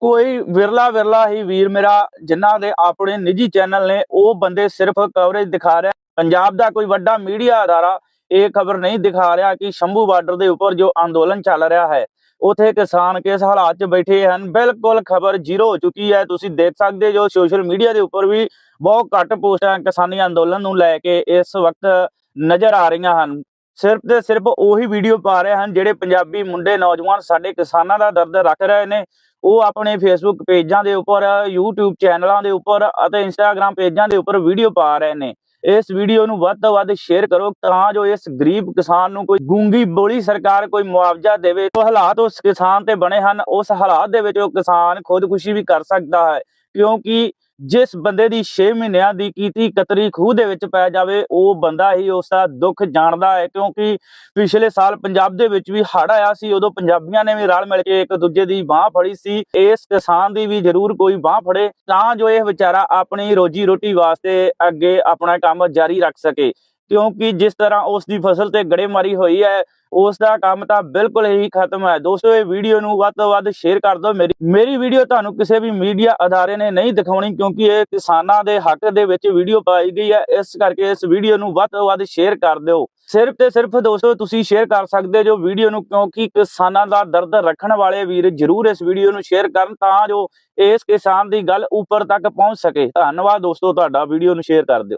ਕੋਈ ਵਿਰਲਾ ਵਿਰਲਾ ਹੀ ਵੀਰ ਮੇਰਾ, ਜਿਨ੍ਹਾਂ ਦੇ ਆਪਣੇ ਨਿੱਜੀ ਚੈਨਲ ਨੇ, ਉਹ ਬੰਦੇ ਸਿਰਫ ਕਵਰੇਜ ਦਿਖਾ ਰਿਹਾ। ਪੰਜਾਬ ਦਾ ਕੋਈ ਵੱਡਾ ਮੀਡੀਆ ਅਦਾਰਾ ਇਹ ਖਬਰ ਨਹੀਂ ਦਿਖਾ ਰਿਹਾ ਕਿ ਸ਼ੰਭੂ ਬਾਰਡਰ ਦੇ ਉੱਪਰ ਜੋ ਅੰਦੋਲਨ ਚੱਲ ਰਿਹਾ ਹੈ, ਉਥੇ ਕਿਸਾਨ ਕਿਸ ਹਾਲਾਤ 'ਚ ਬੈਠੇ ਹਨ? ਬਿਲਕੁਲ ਖਬਰ ਜ਼ੀਰੋ ਹੋ ਚੁੱਕੀ ਹੈ। ਤੁਸੀਂ ਦੇਖ ਸਕਦੇ ਜੋ ਸੋਸ਼ਲ ਮੀਡੀਆ ਦੇ ਉੱਪਰ ਵੀ ਬਹੁਤ ਘੱਟ ਪੋਸਟਾਂ ਕਿਸਾਨੀ ਅੰਦੋਲਨ ਨੂੰ ਲੈ ਕੇ ਇਸ ਵਕਤ ਨਜ਼ਰ ਆ ਰਹੀਆਂ ਹਨ। ਸਿਰਫ ਤੇ ਸਿਰਫ ਉਹੀ ਵੀਡੀਓ ਪਾ ਰਹੇ ਹਨ ਜਿਹੜੇ ਪੰਜਾਬੀ ਮੁੰਡੇ ਨੌਜਵਾਨ ਸਾਡੇ ਕਿਸਾਨਾਂ ਦਾ ਦਰਦ ਰੱਖ ਰਹੇ ਨੇ। ਉਹ ਆਪਣੇ ਫੇਸਬੁੱਕ ਪੇਜਾਂ ਦੇ ਉੱਪਰ, YouTube ਚੈਨਲਾਂ ਦੇ ਉੱਪਰ ਅਤੇ Instagram ਪੇਜਾਂ ਦੇ ਉੱਪਰ ਵੀਡੀਓ ਪਾ ਰਹੇ ਨੇ। ਇਸ ਵੀਡੀਓ ਨੂੰ ਵੱਧ ਤੋਂ ਵੱਧ ਸ਼ੇਅਰ ਕਰੋ ਤਾਂ ਜੋ ਇਸ ਗਰੀਬ ਕਿਸਾਨ ਨੂੰ ਕੋਈ ਗੂੰਗੀ ਬੋਲੀ ਸਰਕਾਰ ਕੋਈ ਮੁਆਵਜ਼ਾ ਦੇਵੇ। ਉਹ ਹਾਲਾਤ ਉਸ ਕਿਸਾਨ ਤੇ ਬਣੇ ਹਨ, ਉਸ ਹਾਲਾਤ ਦੇ ਵਿੱਚ ਉਹ ਕਿਸਾਨ ਖੁਦਕੁਸ਼ੀ ਵੀ ਕਰ ਸਕਦਾ ਹੈ। ਕਿਉਂਕਿ ਜਿਸ ਬੰਦੇ ਦੀ 6 ਮਹੀਨਿਆਂ ਦੀ ਕੀਤੀ ਕਤਰੀ ਖੂਹ ਦੇ ਵਿੱਚ ਪੈ ਜਾਵੇ, ਉਹ ਬੰਦਾ ਹੀ ਉਸ ਦਾ ਦੁੱਖ ਜਾਣਦਾ ਹੈ, ਕਿਉਂਕਿ ਪਿਛਲੇ ਸਾਲ ਪੰਜਾਬ ਦੇ ਵਿੱਚ ਵੀ ਹੜ ਆਇਆ ਸੀ, ਉਦੋਂ ਪੰਜਾਬੀਆਂ ਨੇ ਵੀ ਰਲ ਮਿਲ ਕੇ ਇੱਕ ਦੂਜੇ ਦੀ ਬਾਹ ਫੜੀ ਸੀ, ਇਸ ਕਿਸਾਨ ਦੀ ਵੀ ਜ਼ਰੂਰ ਕੋਈ ਬਾਹ ਫੜੇ, ਤਾਂ ਜੋ ਇਹ ਵਿਚਾਰਾ ਆਪਣੀ ਰੋਜੀ ਰੋਟੀ ਵਾਸਤੇ ਅੱਗੇ ਆਪਣਾ ਕੰਮ ਜਾਰੀ ਰੱਖ ਸਕੇ। ਕਿਉਂਕਿ ਜਿਸ ਤਰ੍ਹਾਂ ਉਸ ਦੀ ਫਸਲ ਤੇ ਗੜੇਮਾਰੀ ਹੋਈ ਹੈ ਉਸ ਦਾ ਕੰਮ ਤਾਂ ਬਿਲਕੁਲ ਹੀ ਖਤਮ ਹੈ। ਦੋਸਤੋ, ਇਹ ਵੀਡੀਓ ਨੂੰ ਵੱਧ ਤੋਂ ਵੱਧ ਸ਼ੇਅਰ ਕਰ ਦਿਓ ਮੇਰੀ। ਮੇਰੀ ਵੀਡੀਓ ਤੁਹਾਨੂੰ ਕਿਸੇ ਵੀ ਮੀਡੀਆ ਅਦਾਰੇ ਨੇ ਨਹੀਂ ਦਿਖਾਉਣੀ ਕਿਉਂਕਿ ਇਹ ਕਿਸਾਨਾਂ ਦੇ ਹੱਕ ਦੇ ਵਿੱਚ ਵੀਡੀਓ ਪਾਈ ਗਈ ਹੈ। ਇਸ ਕਰਕੇ ਇਸ ਵੀਡੀਓ ਨੂੰ ਵੱਧ ਤੋਂ ਵੱਧ ਸ਼ੇਅਰ ਕਰ ਦਿਓ। ਸਿਰਫ ਤੇ ਸਿਰਫ ਦੋਸਤੋ, ਤੁਸੀਂ ਸ਼ੇਅਰ ਕਰ ਸਕਦੇ ਜੋ ਵੀਡੀਓ ਨੂੰ, ਕਿਉਂਕਿ ਕਿਸਾਨਾਂ ਦਾ ਦਰਦ ਰੱਖਣ ਵਾਲੇ ਵੀਰ ਜਰੂਰ ਇਸ ਵੀਡੀਓ ਨੂੰ ਸ਼ੇਅਰ ਕਰਨ ਤਾਂ ਜੋ ਇਸ ਕਿਸਾਨ ਦੀ ਗੱਲ ਉੱਪਰ ਤੱਕ ਪਹੁੰਚ ਸਕੇ। ਧੰਨਵਾਦ ਦੋਸਤੋ, ਤੁਹਾਡਾ ਵੀਡੀਓ ਨੂੰ ਸ਼ੇਅਰ ਕਰ ਦਿਓ।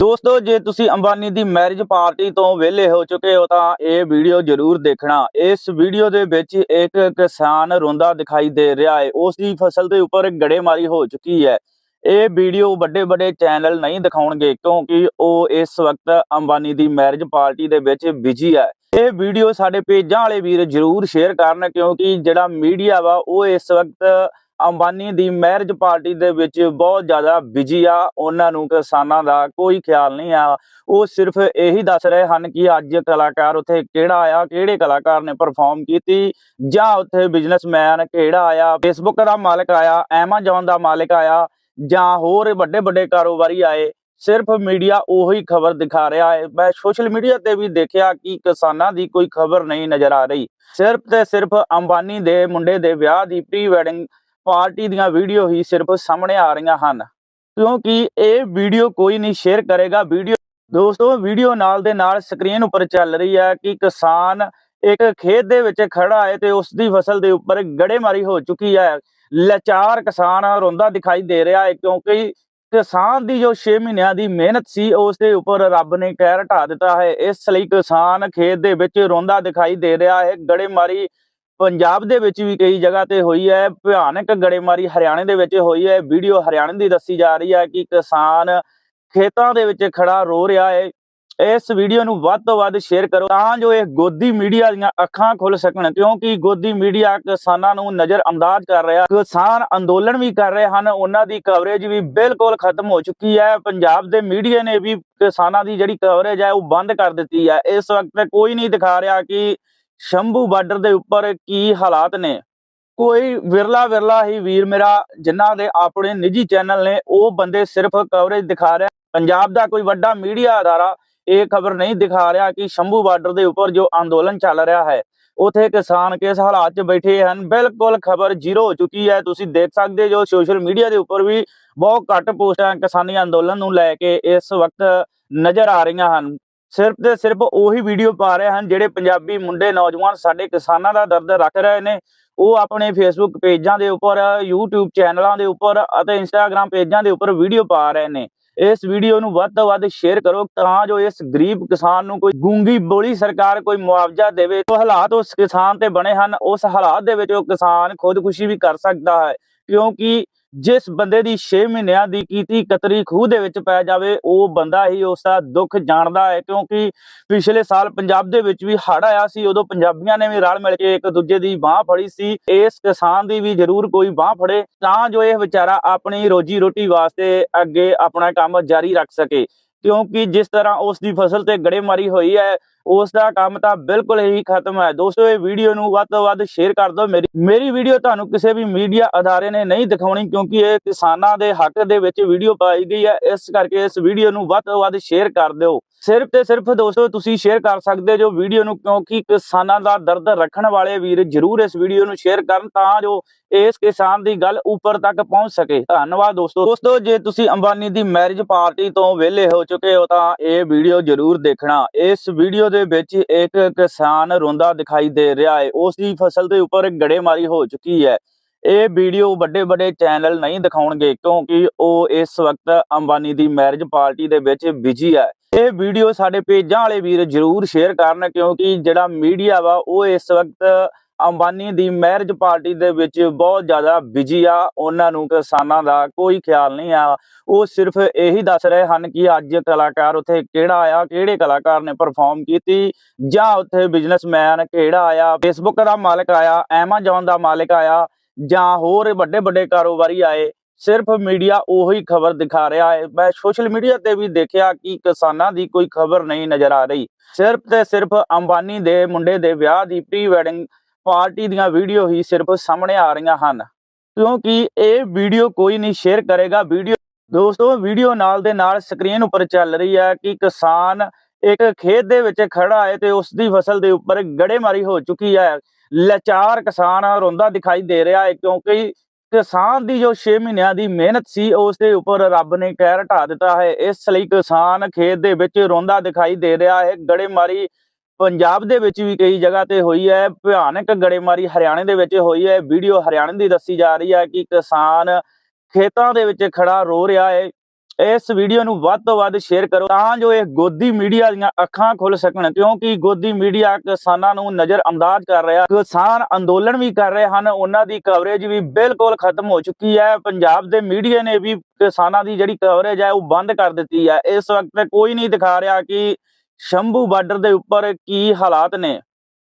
ਦੋਸਤੋ, ਜੇ ਤੁਸੀਂ ਅੰਬਾਨੀ ਦੀ ਮੈਰਿਜ ਪਾਰਟੀ ਤੋਂ ਵਿਹਲੇ ਹੋ ਚੁੱਕੇ ਹੋ, ਤਾਂ ਇਹ ਵੀਡੀਓ ਜਰੂਰ ਦੇਖਣਾ। ਇਸ ਵੀਡੀਓ ਦੇ ਵਿੱਚ ਇੱਕ ਕਿਸਾਨ ਰੋਂਦਾ ਦਿਖਾਈ ਦੇ ਰਿਹਾ ਹੈ। ਉਸ ਦੀ ਫਸਲ ਦੇ ਉੱਪਰ ਗੜੇਮਾਰੀ ਹੋ ਚੁੱਕੀ ਹੈ। ਇਹ ਵੀਡੀਓ ਵੱਡੇ ਵੱਡੇ ਚੈਨਲ ਨਹੀਂ ਦਿਖਾਉਣਗੇ, ਕਿਉਂਕਿ ਉਹ ਇਸ ਵਕਤ ਅੰਬਾਨੀ ਦੀ ਮੈਰਿਜ ਪਾਰਟੀ ਦੇ ਵਿੱਚ ਬਿਜ਼ੀ ਹੈ। ਇਹ ਵੀਡੀਓ ਸਾਡੇ ਪੇਜਾਂ ਵਾਲੇ ਵੀਰ ਜਰੂਰ ਸ਼ੇਅਰ ਕਰਨ, ਕਿਉਂਕਿ ਜਿਹੜਾ ਮੀਡੀਆ ਵਾ, ਉਹ ਇਸ ਵਕਤ ਅੰਬਾਨੀ ਦੀ ਮੈਰਿਜ ਪਾਰਟੀ ਦੇ ਵਿੱਚ ਬਹੁਤ ਜ਼ਿਆਦਾ ਬਿਜ਼ੀ ਆ, ਉਹਨਾਂ ਨੂੰ ਕਿਸਾਨਾਂ ਦਾ ਕੋਈ ਖਿਆਲ ਨਹੀਂ ਆ। ਉਹ ਸਿਰਫ ਇਹੀ ਦੱਸ ਰਹੇ ਹਨ ਕਿ ਅੱਜ ਕਲਾਕਾਰ ਉੱਥੇ ਕਿਹੜਾ ਆਇਆ, ਕਿਹੜੇ ਕਲਾਕਾਰ ਨੇ ਪਰਫਾਰਮ ਕੀਤੀ, ਜਾਂ ਉੱਥੇ ਬਿਜ਼ਨਸਮੈਨ ਕਿਹੜਾ ਆਇਆ ਫੇਸਬੁੱਕ ਦਾ ਮਾਲਕ ਆਇਆ ਐਮਾਜ਼ਨ ਦਾ ਮਾਲਕ ਆਇਆ, ਜਾਂ ਹੋਰ ਵੱਡੇ ਵੱਡੇ ਕਾਰੋਬਾਰੀ ਆਏ। ਸਿਰਫ ਮੀਡੀਆ ਉਹੀ ਖਬਰ ਦਿਖਾ ਰਿਹਾ ਹੈ। ਮੈਂ ਸੋਸ਼ਲ ਮੀਡੀਆ ਤੇ ਵੀ ਦੇਖਿਆ ਕਿ ਕਿਸਾਨਾਂ ਦੀ ਕੋਈ ਖਬਰ ਨਹੀਂ ਨਜ਼ਰ ਆ ਰਹੀ। ਸਿਰਫ ਤੇ ਸਿਰਫ ਅੰਬਾਨੀ ਦੇ ਮੁੰਡੇ ਦੇ ਵਿਆਹ ਦੀ ਪ੍ਰੀ ਵੈਡਿੰਗ ਪਾਰਟੀ ਦੀਆਂ ਵੀਡੀਓ ਹੀ ਸਿਰਫ ਸਾਹਮਣੇ ਆ ਰਹੀਆਂ ਹਨ। ਕਿਉਂਕਿ ਇਹ ਵੀਡੀਓ ਕੋਈ ਨਹੀਂ ਸ਼ੇਅਰ ਕਰੇਗਾ। ਵੀਡੀਓ ਦੋਸਤੋ, ਵੀਡੀਓ ਨਾਲ ਦੇ ਨਾਲ ਸਕਰੀਨ ਉੱਪਰ ਚੱਲ ਰਹੀ ਹੈ ਕਿ ਕਿਸਾਨ ਇੱਕ ਖੇਤ ਦੇ ਵਿੱਚ ਖੜਾ ਹੈ ਤੇ ਉਸ ਦੀ ਫਸਲ ਦੇ ਉੱਪਰ ਗੜੇਮਾਰੀ ਹੋ ਚੁੱਕੀ ਹੈ। ਲਾਚਾਰ ਕਿਸਾਨ ਰੋਂਦਾ ਦਿਖਾਈ ਦੇ ਰਿਹਾ ਹੈ ਕਿਉਂਕਿ ਕਿਸਾਨ ਦੀ ਜੋ 6 ਮਹੀਨਿਆਂ ਦੀ ਮਿਹਨਤ ਸੀ ਉਸ ਦੇ ਉੱਪਰ ਰੱਬ ਨੇ ਕਹਿਰ ਢਾ ਦਿੱਤਾ ਹੈ। ਇਸ ਲਈ ਕਿਸਾਨ ਖੇਤ ਦੇ ਵਿੱਚ ਰੋਂਦਾ ਦਿਖਾਈ ਦੇ ਰਿਹਾ ਹੈ। ਗੜੇਮਾਰੀ ਪੰਜਾਬ ਦੇ ਵਿੱਚ ਵੀ ਕਈ ਜਗ੍ਹਾ ਤੇ ਹੋਈ ਹੈ, ਭਿਆਨਕ ਗੜੇਮਾਰੀ ਹਰਿਆਣੇ ਦੇ ਵਿੱਚ ਹੋਈ ਹੈ, ਵੀਡੀਓ ਹਰਿਆਣੇ ਦੀ ਦੱਸੀ ਜਾ ਰਹੀ ਹੈ ਕਿ ਕਿਸਾਨ ਖੇਤਾਂ ਦੇ ਵਿੱਚ ਖੜਾ ਰੋ ਰਿਹਾ ਹੈ। ਇਸ ਵੀਡੀਓ ਨੂੰ ਵੱਧ ਤੋਂ ਵੱਧ ਸ਼ੇਅਰ ਕਰੋ ਤਾਂ ਜੋ ਇਹ ਗੋਦੀ ਮੀਡੀਆ ਦੀਆਂ ਅੱਖਾਂ ਖੁੱਲ ਸਕਣ, ਕਿਉਂਕਿ ਗੋਦੀ ਮੀਡੀਆ ਕਿਸਾਨਾਂ ਨੂੰ ਨਜ਼ਰ ਅੰਦਾਜ਼ ਕਰ ਰਿਹਾ, ਕਿਸਾਨ ਅੰਦੋਲਨ ਵੀ ਕਰ ਰਹੇ ਹਨ, ਉਹਨਾਂ ਦੀ ਕਵਰੇਜ ਵੀ ਬਿਲਕੁਲ ਖਤਮ ਹੋ ਚੁੱਕੀ ਹੈ। ਪੰਜਾਬ ਦੇ ਮੀਡੀਆ ਨੇ ਵੀ ਕਿਸਾਨਾਂ ਦੀ ਜਿਹੜੀ ਕਵਰੇਜ ਹੈ ਉਹ ਬੰਦ ਕਰ ਦਿੱਤੀ ਹੈ। ਇਸ ਵਕਤ ਕੋਈ ਨਹੀਂ ਦਿਖਾ ਰਿਹਾ ਕਿ ਸ਼ੰਭੂ ਬਾਰਡਰ ਦੇ ਉੱਪਰ ਕੀ ਹਾਲਾਤ ਨੇ? ਕੋਈ ਵਿਰਲਾ ਵਿਰਲਾ ਹੀ ਵੀਰ ਮੇਰਾ, ਜਿਨ੍ਹਾਂ ਦੇ ਆਪਣੇ ਨਿੱਜੀ ਚੈਨਲ ਨੇ, ਉਹ ਬੰਦੇ ਸਿਰਫ ਕਵਰੇਜ ਦਿਖਾ ਰਿਹਾ। ਪੰਜਾਬ ਦਾ ਕੋਈ ਵੱਡਾ ਮੀਡੀਆ ਅਦਾਰਾ ਇਹ ਖਬਰ ਨਹੀਂ ਦਿਖਾ ਰਿਹਾ ਕਿ ਸ਼ੰਭੂ ਬਾਰਡਰ ਦੇ ਉੱਪਰ ਜੋ ਅੰਦੋਲਨ ਚੱਲ ਰਿਹਾ ਹੈ, ਉਥੇ ਕਿਸਾਨ ਕਿਸ ਹਾਲਾਤ 'ਚ ਬੈਠੇ ਹਨ? ਬਿਲਕੁਲ ਖਬਰ ਜ਼ੀਰੋ ਹੋ ਚੁੱਕੀ ਹੈ। ਤੁਸੀਂ ਦੇਖ ਸਕਦੇ ਜੋ ਸੋਸ਼ਲ ਮੀਡੀਆ ਦੇ ਉੱਪਰ ਵੀ ਬਹੁਤ ਘੱਟ ਪੋਸਟਾਂ ਕਿਸਾਨੀ ਅੰਦੋਲਨ ਨੂੰ ਲੈ ਕੇ ਇਸ ਵਕਤ ਨਜ਼ਰ ਆ ਰਹੀਆਂ ਹਨ। ਸਿਰਫ ਤੇ ਸਿਰਫ ਉਹੀ ਵੀਡੀਓ ਪਾ ਰਹੇ ਹਨ ਜਿਹੜੇ ਪੰਜਾਬੀ ਮੁੰਡੇ, ਨੌਜਵਾਨ ਸਾਡੇ ਕਿਸਾਨਾਂ ਦਾ ਦਰਦ ਰੱਖ ਰਹੇ ਨੇ। ਉਹ ਆਪਣੇ ਫੇਸਬੁੱਕ ਪੇਜਾਂ ਦੇ ਉੱਪਰ, YouTube ਚੈਨਲਾਂ ਦੇ ਉੱਪਰ ਅਤੇ Instagram ਪੇਜਾਂ ਦੇ ਉੱਪਰ ਵੀਡੀਓ ਪਾ ਰਹੇ ਨੇ। ਇਸ ਵੀਡੀਓ ਨੂੰ ਵੱਧ ਤੋਂ ਵੱਧ ਸ਼ੇਅਰ ਕਰੋ ਤਾਂ ਜੋ ਇਸ ਗਰੀਬ ਕਿਸਾਨ ਨੂੰ ਕੋਈ ਗੂੰਗੀ ਬੋਲੀ ਸਰਕਾਰ ਕੋਈ ਮੁਆਵਜ਼ਾ ਦੇਵੇ। ਉਹ ਹਾਲਾਤ ਉਸ ਕਿਸਾਨ ਤੇ ਬਣੇ ਹਨ, ਉਸ ਹਾਲਾਤ ਦੇ ਵਿੱਚ ਉਹ ਕਿਸਾਨ ਖੁਦਕੁਸ਼ੀ ਵੀ ਕਰ ਸਕਦਾ ਹੈ। ਕਿਉਂਕਿ ਜਿਸ ਬੰਦੇ ਦੀ 6 ਮਹੀਨਿਆਂ ਦੀ ਕੀਤੀ ਕਤਰੀ ਖੂਹ ਦੇ ਵਿੱਚ ਪੈ ਜਾਵੇ, ਉਹ ਬੰਦਾ ਹੀ ਉਸ ਦਾ ਦੁੱਖ ਜਾਣਦਾ ਹੈ, ਕਿਉਂਕਿ ਪਿਛਲੇ ਸਾਲ ਪੰਜਾਬ ਦੇ ਵਿੱਚ ਵੀ ਹੜ੍ਹ ਆਇਆ ਸੀ, ਉਦੋਂ ਪੰਜਾਬੀਆਂ ਨੇ ਵੀ ਰਲ ਮਿਲ ਕੇ ਇੱਕ ਦੂਜੇ ਦੀ ਬਾਹ ਫੜੀ ਸੀ, ਇਸ ਕਿਸਾਨ ਦੀ ਵੀ ਜ਼ਰੂਰ ਕੋਈ ਬਾਹ ਫੜੇ, ਤਾਂ ਜੋ ਇਹ ਵਿਚਾਰਾ ਆਪਣੀ ਰੋਜੀ ਰੋਟੀ ਵਾਸਤੇ ਅੱਗੇ ਆਪਣਾ ਕੰਮ ਜਾਰੀ ਰੱਖ ਸਕੇ। ਕਿਉਂਕਿ ਜਿਸ ਤਰ੍ਹਾਂ ਉਸ ਦੀ ਫਸਲ ਤੇ ਗੜੇਮਾਰੀ ਹੋਈ ਹੈ ਉਸ ਦਾ ਕੰਮ ਤਾਂ ਬਿਲਕੁਲ ਹੀ ਖਤਮ ਹੈ। ਦੋਸਤੋ, ਇਹ ਵੀਡੀਓ ਨੂੰ ਵੱਧ ਤੋਂ ਵੱਧ ਸ਼ੇਅਰ ਕਰ ਦਿਓ ਮੇਰੀ। ਮੇਰੀ ਵੀਡੀਓ ਤੁਹਾਨੂੰ ਕਿਸੇ ਵੀ ਮੀਡੀਆ ਅਦਾਰੇ ਨੇ ਨਹੀਂ ਦਿਖਾਉਣੀ ਕਿਉਂਕਿ ਇਹ ਕਿਸਾਨਾਂ ਦੇ ਹੱਕ ਦੇ ਵਿੱਚ ਵੀਡੀਓ ਪਾਈ ਗਈ ਹੈ। ਇਸ ਕਰਕੇ ਇਸ ਵੀਡੀਓ ਨੂੰ ਵੱਧ ਤੋਂ ਵੱਧ ਸ਼ੇਅਰ ਕਰ ਦਿਓ। ਸਿਰਫ ਤੇ ਸਿਰਫ ਦੋਸਤੋ ਤੁਸੀਂ ਸ਼ੇਅਰ ਕਰ ਸਕਦੇ ਜੋ ਵੀਡੀਓ ਨੂੰ, ਕਿਉਂਕਿ ਕਿਸਾਨਾਂ ਦਾ ਦਰਦ ਰੱਖਣ ਵਾਲੇ ਵੀਰ ਜਰੂਰ ਇਸ ਵੀਡੀਓ ਨੂੰ ਸ਼ੇਅਰ ਕਰਨ ਤਾਂ ਜੋ ਇਸ ਕਿਸਾਨ ਦੀ ਗੱਲ ਉੱਪਰ ਤੱਕ ਪਹੁੰਚ ਸਕੇ। ਧੰਨਵਾਦ ਦੋਸਤੋ। ਦੋਸਤੋ, ਜੇ ਤੁਸੀਂ ਅੰਬਾਨੀ ਦੀ ਮੈਰਿਜ ਪਾਰਟੀ ਤੋਂ ਵਿਹਲੇ ਹੋ ਚੁੱਕੇ ਹੋ ਤਾਂ ਇਹ ਵੀਡੀਓ ਜਰੂਰ ਦੇਖਣਾ। ਇਸ ਵੀਡੀਓ ਦੇ ਵਿੱਚ ਇੱਕ ਕਿਸਾਨ ਰੋਂਦਾ ਦਿਖਾਈ ਦੇ ਰਿਹਾ ਹੈ। ਉਸ ਦੀ ਫਸਲ ਦੇ ਉੱਪਰ ਗੜੇਮਾਰੀ ਹੋ ਚੁੱਕੀ ਹੈ। ਇਹ ਵੀਡੀਓ ਵੱਡੇ ਵੱਡੇ ਚੈਨਲ ਨਹੀਂ ਦਿਖਾਉਣਗੇ ਕਿਉਂਕਿ ਉਹ ਇਸ ਵਕਤ ਅੰਬਾਨੀ ਦੀ ਮੈਰਿਜ ਪਾਰਟੀ ਦੇ ਵਿੱਚ ਬਿਜ਼ੀ ਹੈ ਇਹ ਵੀਡੀਓ ਸਾਡੇ ਪੇਜਾਂ ਵਾਲੇ ਵੀਰ ਜਰੂਰ ਸ਼ੇਅਰ ਕਰਨ ਕਿਉਂਕਿ ਜਿਹੜਾ ਮੀਡੀਆ ਵਾ, ਉਹ ਇਸ ਵਕਤ ਅੰਬਾਨੀ ਦੀ ਮੈਰਿਜ ਪਾਰਟੀ ਦੇ ਵਿੱਚ ਬਹੁਤ ਜ਼ਿਆਦਾ ਬਿਜ਼ੀ ਆ। ਉਹਨਾਂ ਨੂੰ ਕਿਸਾਨਾਂ ਦਾ ਕੋਈ ਖਿਆਲ ਨਹੀਂ ਆ। ਉਹ ਸਿਰਫ ਇਹੀ ਦੱਸ ਰਹੇ ਹਨ ਕਿ ਅੱਜ ਕਲਾਕਾਰ ਉੱਥੇ ਕਿਹੜਾ ਆਇਆ, ਕਿਹੜੇ ਕਲਾਕਾਰ ਨੇ ਪਰਫਾਰਮ ਕੀਤੀ, ਜਾਂ ਉੱਥੇ ਬਿਜ਼ਨਸਮੈਨ ਕਿਹੜਾ ਆਇਆ ਫੇਸਬੁੱਕ ਦਾ ਮਾਲਕ ਆਇਆ ਐਮਾਜ਼ਨ ਦਾ ਮਾਲਕ ਆਇਆ ਜਾਂ ਹੋਰ ਵੱਡੇ ਵੱਡੇ ਕਾਰੋਬਾਰੀ ਆਏ, ਸਿਰਫ ਮੀਡੀਆ ਉਹੀ ਖਬਰ ਦਿਖਾ ਰਿਹਾ ਹੈ। ਮੈਂ ਸੋਸ਼ਲ ਮੀਡੀਆ ਤੇ ਵੀ ਦੇਖਿਆ ਕਿ ਕਿਸਾਨਾਂ ਦੀ ਕੋਈ ਖਬਰ ਨਹੀਂ ਨਜ਼ਰ ਆ ਰਹੀ। ਸਿਰਫ ਤੇ ਸਿਰਫ ਅੰਬਾਨੀ ਦੇ ਮੁੰਡੇ ਦੇ ਵਿਆਹ ਦੀ ਪ੍ਰੀ ਵੈਡਿੰਗ ਪਾਰਟੀ ਦੀਆਂ ਵੀਡੀਓ ਹੀ ਸਿਰਫ ਸਾਹਮਣੇ ਆ ਰਹੀਆਂ ਹਨ। ਕਿਉਂਕਿ ਇਹ ਵੀਡੀਓ ਕੋਈ ਨਹੀਂ ਸ਼ੇਅਰ ਕਰੇਗਾ। ਵੀਡੀਓ ਦੋਸਤੋ, ਵੀਡੀਓ ਨਾਲ ਦੇ ਨਾਲ ਸਕਰੀਨ ਉੱਪਰ ਚੱਲ ਰਹੀ ਹੈ ਕਿ ਕਿਸਾਨ ਇੱਕ ਖੇਤ ਦੇ ਵਿੱਚ ਖੜਾ ਹੈ ਤੇ ਉਸ ਦੀ ਫਸਲ ਦੇ ਉੱਪਰ ਗੜੇਮਾਰੀ ਹੋ ਚੁੱਕੀ ਹੈ। ਲਾਚਾਰ ਕਿਸਾਨ ਰੋਂਦਾ ਦਿਖਾਈ ਦੇ ਰਿਹਾ ਹੈ ਕਿਉਂਕਿ ਕਿਸਾਨ ਦੀ ਜੋ 6 ਮਹੀਨਿਆਂ ਦੀ ਮਿਹਨਤ ਸੀ, ਉਸ ਦੇ ਉੱਪਰ ਰੱਬ ਨੇ ਕਹਿਰ ਢਾ ਦਿੱਤਾ ਹੈ। ਇਸ ਲਈ ਕਿਸਾਨ ਖੇਤ ਦੇ ਵਿੱਚ ਰੋਂਦਾ ਦਿਖਾਈ ਦੇ ਰਿਹਾ ਹੈ। ਗੜੇਮਾਰੀ ਪੰਜਾਬ ਦੇ ਵਿੱਚ ਵੀ ਕਈ ਜਗ੍ਹਾ ਤੇ ਹੋਈ ਹੈ। ਭਿਆਨਕ ਗੜੇਮਾਰੀ ਹਰਿਆਣੇ ਦੇ ਵਿੱਚ ਹੋਈ ਹੈ। ਵੀਡੀਓ ਹਰਿਆਣੇ ਦੀ ਦੱਸੀ ਜਾ ਰਹੀ ਹੈ ਕਿ ਕਿਸਾਨ ਖੇਤਾਂ ਦੇ ਵਿੱਚ ਖੜਾ ਰੋ ਰਿਹਾ ਹੈ। ਇਸ ਵੀਡੀਓ ਨੂੰ ਵੱਧ ਤੋਂ ਵੱਧ ਸ਼ੇਅਰ ਕਰੋ ਤਾਂ ਜੋ ਇਹ ਗੋਦੀ ਮੀਡੀਆ ਦੀਆਂ ਅੱਖਾਂ ਖੁੱਲ ਸਕਣ, ਕਿਉਂਕਿ ਗੋਦੀ ਮੀਡੀਆ ਕਿਸਾਨਾਂ ਨੂੰ ਨਜ਼ਰ ਅੰਦਾਜ਼ ਕਰ ਰਿਹਾ, ਕਿਸਾਨ ਅੰਦੋਲਨ ਵੀ ਕਰ ਰਹੇ ਹਨ, ਉਹਨਾਂ ਦੀ ਕਵਰੇਜ ਵੀ ਬਿਲਕੁਲ ਖਤਮ ਹੋ ਚੁੱਕੀ ਹੈ, ਪੰਜਾਬ ਦੇ ਮੀਡੀਆ ਨੇ ਵੀ ਕਿਸਾਨਾਂ ਦੀ ਜਿਹੜੀ ਕਵਰੇਜ ਹੈ ਉਹ ਬੰਦ ਕਰ ਦਿੱਤੀ ਹੈ। ਇਸ ਵਕਤ ਕੋਈ ਨਹੀਂ ਦਿਖਾ ਰਿਹਾ ਕਿ ਸ਼ੰਭੂ ਬਾਰਡਰ ਦੇ ਉੱਪਰ ਕੀ ਹਾਲਾਤ ਨੇ।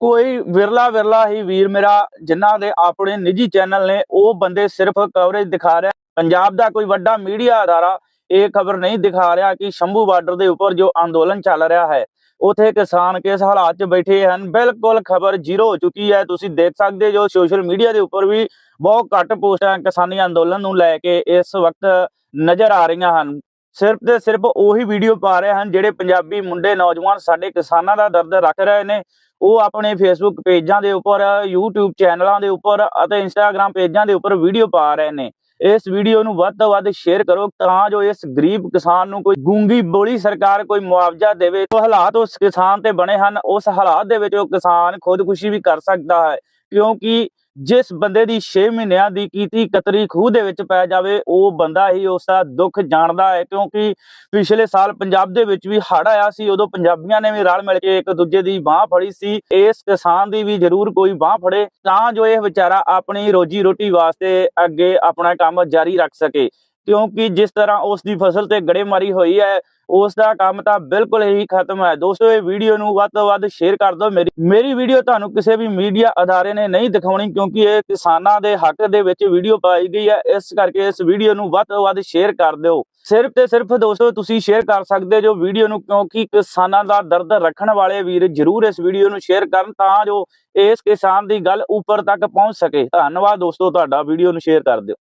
ਕੋਈ ਵਿਰਲਾ ਵਿਰਲਾ ਹੀ ਵੀਰ ਮੇਰਾ, ਜਿਨ੍ਹਾਂ ਦੇ ਆਪਣੇ ਨਿੱਜੀ ਚੈਨਲ ਨੇ, ਉਹ ਬੰਦੇ ਸਿਰਫ ਕਵਰੇਜ ਦਿਖਾ ਰਿਹਾ। ਪੰਜਾਬ ਦਾ ਕੋਈ ਵੱਡਾ ਮੀਡੀਆ ਅਦਾਰਾ ਇਹ ਖਬਰ ਨਹੀਂ ਦਿਖਾ ਰਿਹਾ ਕਿ ਸ਼ੰਭੂ ਬਾਰਡਰ ਦੇ ਉੱਪਰ ਜੋ ਅੰਦੋਲਨ ਚੱਲ ਰਿਹਾ ਹੈ, ਉਥੇ ਕਿਸਾਨ ਕਿਸ ਹਾਲਾਤ 'ਚ ਬੈਠੇ ਹਨ? ਬਿਲਕੁਲ ਖਬਰ ਜ਼ੀਰੋ ਹੋ ਚੁੱਕੀ ਹੈ। ਤੁਸੀਂ ਦੇਖ ਸਕਦੇ ਜੋ ਸੋਸ਼ਲ ਮੀਡੀਆ ਦੇ ਉੱਪਰ ਵੀ ਬਹੁਤ ਘੱਟ ਪੋਸਟਾਂ ਕਿਸਾਨੀ ਅੰਦੋਲਨ ਨੂੰ ਲੈ ਕੇ ਇਸ ਵਕਤ ਨਜ਼ਰ ਆ ਰਹੀਆਂ ਹਨ। ਸਿਰਫ ਤੇ ਸਿਰਫ ਉਹੀ ਵੀਡੀਓ ਪਾ ਰਹੇ ਹਨ ਜਿਹੜੇ ਪੰਜਾਬੀ ਮੁੰਡੇ, ਨੌਜਵਾਨ ਸਾਡੇ ਕਿਸਾਨਾਂ ਦਾ ਦਰਦ ਰੱਖ ਰਹੇ ਨੇ। ਉਹ ਆਪਣੇ ਫੇਸਬੁੱਕ ਪੇਜਾਂ ਦੇ ਉੱਪਰ, YouTube ਚੈਨਲਾਂ ਦੇ ਉੱਪਰ ਅਤੇ Instagram ਪੇਜਾਂ ਦੇ ਉੱਪਰ ਵੀਡੀਓ ਪਾ ਰਹੇ ਨੇ। ਇਸ ਵੀਡੀਓ ਨੂੰ ਵੱਧ ਤੋਂ ਵੱਧ ਸ਼ੇਅਰ ਕਰੋ ਤਾਂ ਜੋ ਇਸ ਗਰੀਬ ਕਿਸਾਨ ਨੂੰ ਕੋਈ ਗੂੰਗੀ ਬੋਲੀ ਸਰਕਾਰ ਕੋਈ ਮੁਆਵਜ਼ਾ ਦੇਵੇ। ਉਹ ਹਾਲਾਤ ਉਸ ਕਿਸਾਨ ਤੇ ਬਣੇ ਹਨ, ਉਸ ਹਾਲਾਤ ਦੇ ਵਿੱਚ ਉਹ ਕਿਸਾਨ ਖੁਦਕੁਸ਼ੀ ਵੀ ਕਰ ਸਕਦਾ ਹੈ। ਕਿਉਂਕਿ ਜਿਸ ਬੰਦੇ ਦੀ 6 ਮਹੀਨਿਆਂ ਦੀ ਕੀਤੀ ਕਤਰੀ ਖੂਹ ਦੇ ਵਿੱਚ ਪੈ ਜਾਵੇ, ਉਹ ਬੰਦਾ ਹੀ ਉਸ ਦਾ ਦੁੱਖ ਜਾਣਦਾ ਹੈ, ਕਿਉਂਕਿ ਪਿਛਲੇ ਸਾਲ ਪੰਜਾਬ ਦੇ ਵਿੱਚ ਵੀ ਹੜ੍ਹ ਆਇਆ ਸੀ, ਉਦੋਂ ਪੰਜਾਬੀਆਂ ਨੇ ਵੀ ਰਲ ਮਿਲ ਕੇ ਇੱਕ ਦੂਜੇ ਦੀ ਬਾਹ ਫੜੀ ਸੀ, ਇਸ ਕਿਸਾਨ ਦੀ ਵੀ ਜ਼ਰੂਰ ਕੋਈ ਬਾਹ ਫੜੇ, ਤਾਂ ਜੋ ਇਹ ਵਿਚਾਰਾ ਆਪਣੀ ਰੋਜੀ ਰੋਟੀ ਵਾਸਤੇ ਅੱਗੇ ਆਪਣਾ ਕੰਮ ਜਾਰੀ ਰੱਖ ਸਕੇ। ਕਿਉਂਕਿ ਜਿਸ ਤਰ੍ਹਾਂ ਉਸ ਦੀ ਫਸਲ ਤੇ ਗੜੇਮਾਰੀ ਹੋਈ ਹੈ ਉਸ ਦਾ ਕੰਮ ਤਾਂ ਬਿਲਕੁਲ ਹੀ ਖਤਮ ਹੈ। ਦੋਸਤੋ, ਇਹ ਵੀਡੀਓ ਨੂੰ ਵੱਧ ਤੋਂ ਵੱਧ ਸ਼ੇਅਰ ਕਰ ਦਿਓ ਮੇਰੀ। ਮੇਰੀ ਵੀਡੀਓ ਤੁਹਾਨੂੰ ਕਿਸੇ ਵੀ ਮੀਡੀਆ ਅਦਾਰੇ ਨੇ ਨਹੀਂ ਦਿਖਾਉਣੀ ਕਿਉਂਕਿ ਇਹ ਕਿਸਾਨਾਂ ਦੇ ਹੱਕ ਦੇ ਵਿੱਚ ਵੀਡੀਓ ਪਾਈ ਗਈ ਹੈ। ਇਸ ਕਰਕੇ ਇਸ ਵੀਡੀਓ ਨੂੰ ਵੱਧ ਤੋਂ ਵੱਧ ਸ਼ੇਅਰ ਕਰ ਦਿਓ। ਸਿਰਫ ਤੇ ਸਿਰਫ ਦੋਸਤੋ, ਤੁਸੀਂ ਸ਼ੇਅਰ ਕਰ ਸਕਦੇ ਜੋ ਵੀਡੀਓ ਨੂੰ, ਕਿਉਂਕਿ ਕਿਸਾਨਾਂ ਦਾ ਦਰਦ ਰੱਖਣ ਵਾਲੇ ਵੀਰ ਜਰੂਰ ਇਸ ਵੀਡੀਓ ਨੂੰ ਸ਼ੇਅਰ ਕਰਨ ਤਾਂ ਜੋ ਇਸ ਕਿਸਾਨ ਦੀ ਗੱਲ ਉੱਪਰ ਤੱਕ ਪਹੁੰਚ ਸਕੇ। ਧੰਨਵਾਦ ਦੋਸਤੋ, ਤੁਹਾਡਾ ਵੀਡੀਓ ਨੂੰ ਸ਼ੇਅਰ ਕਰ ਦਿਓ।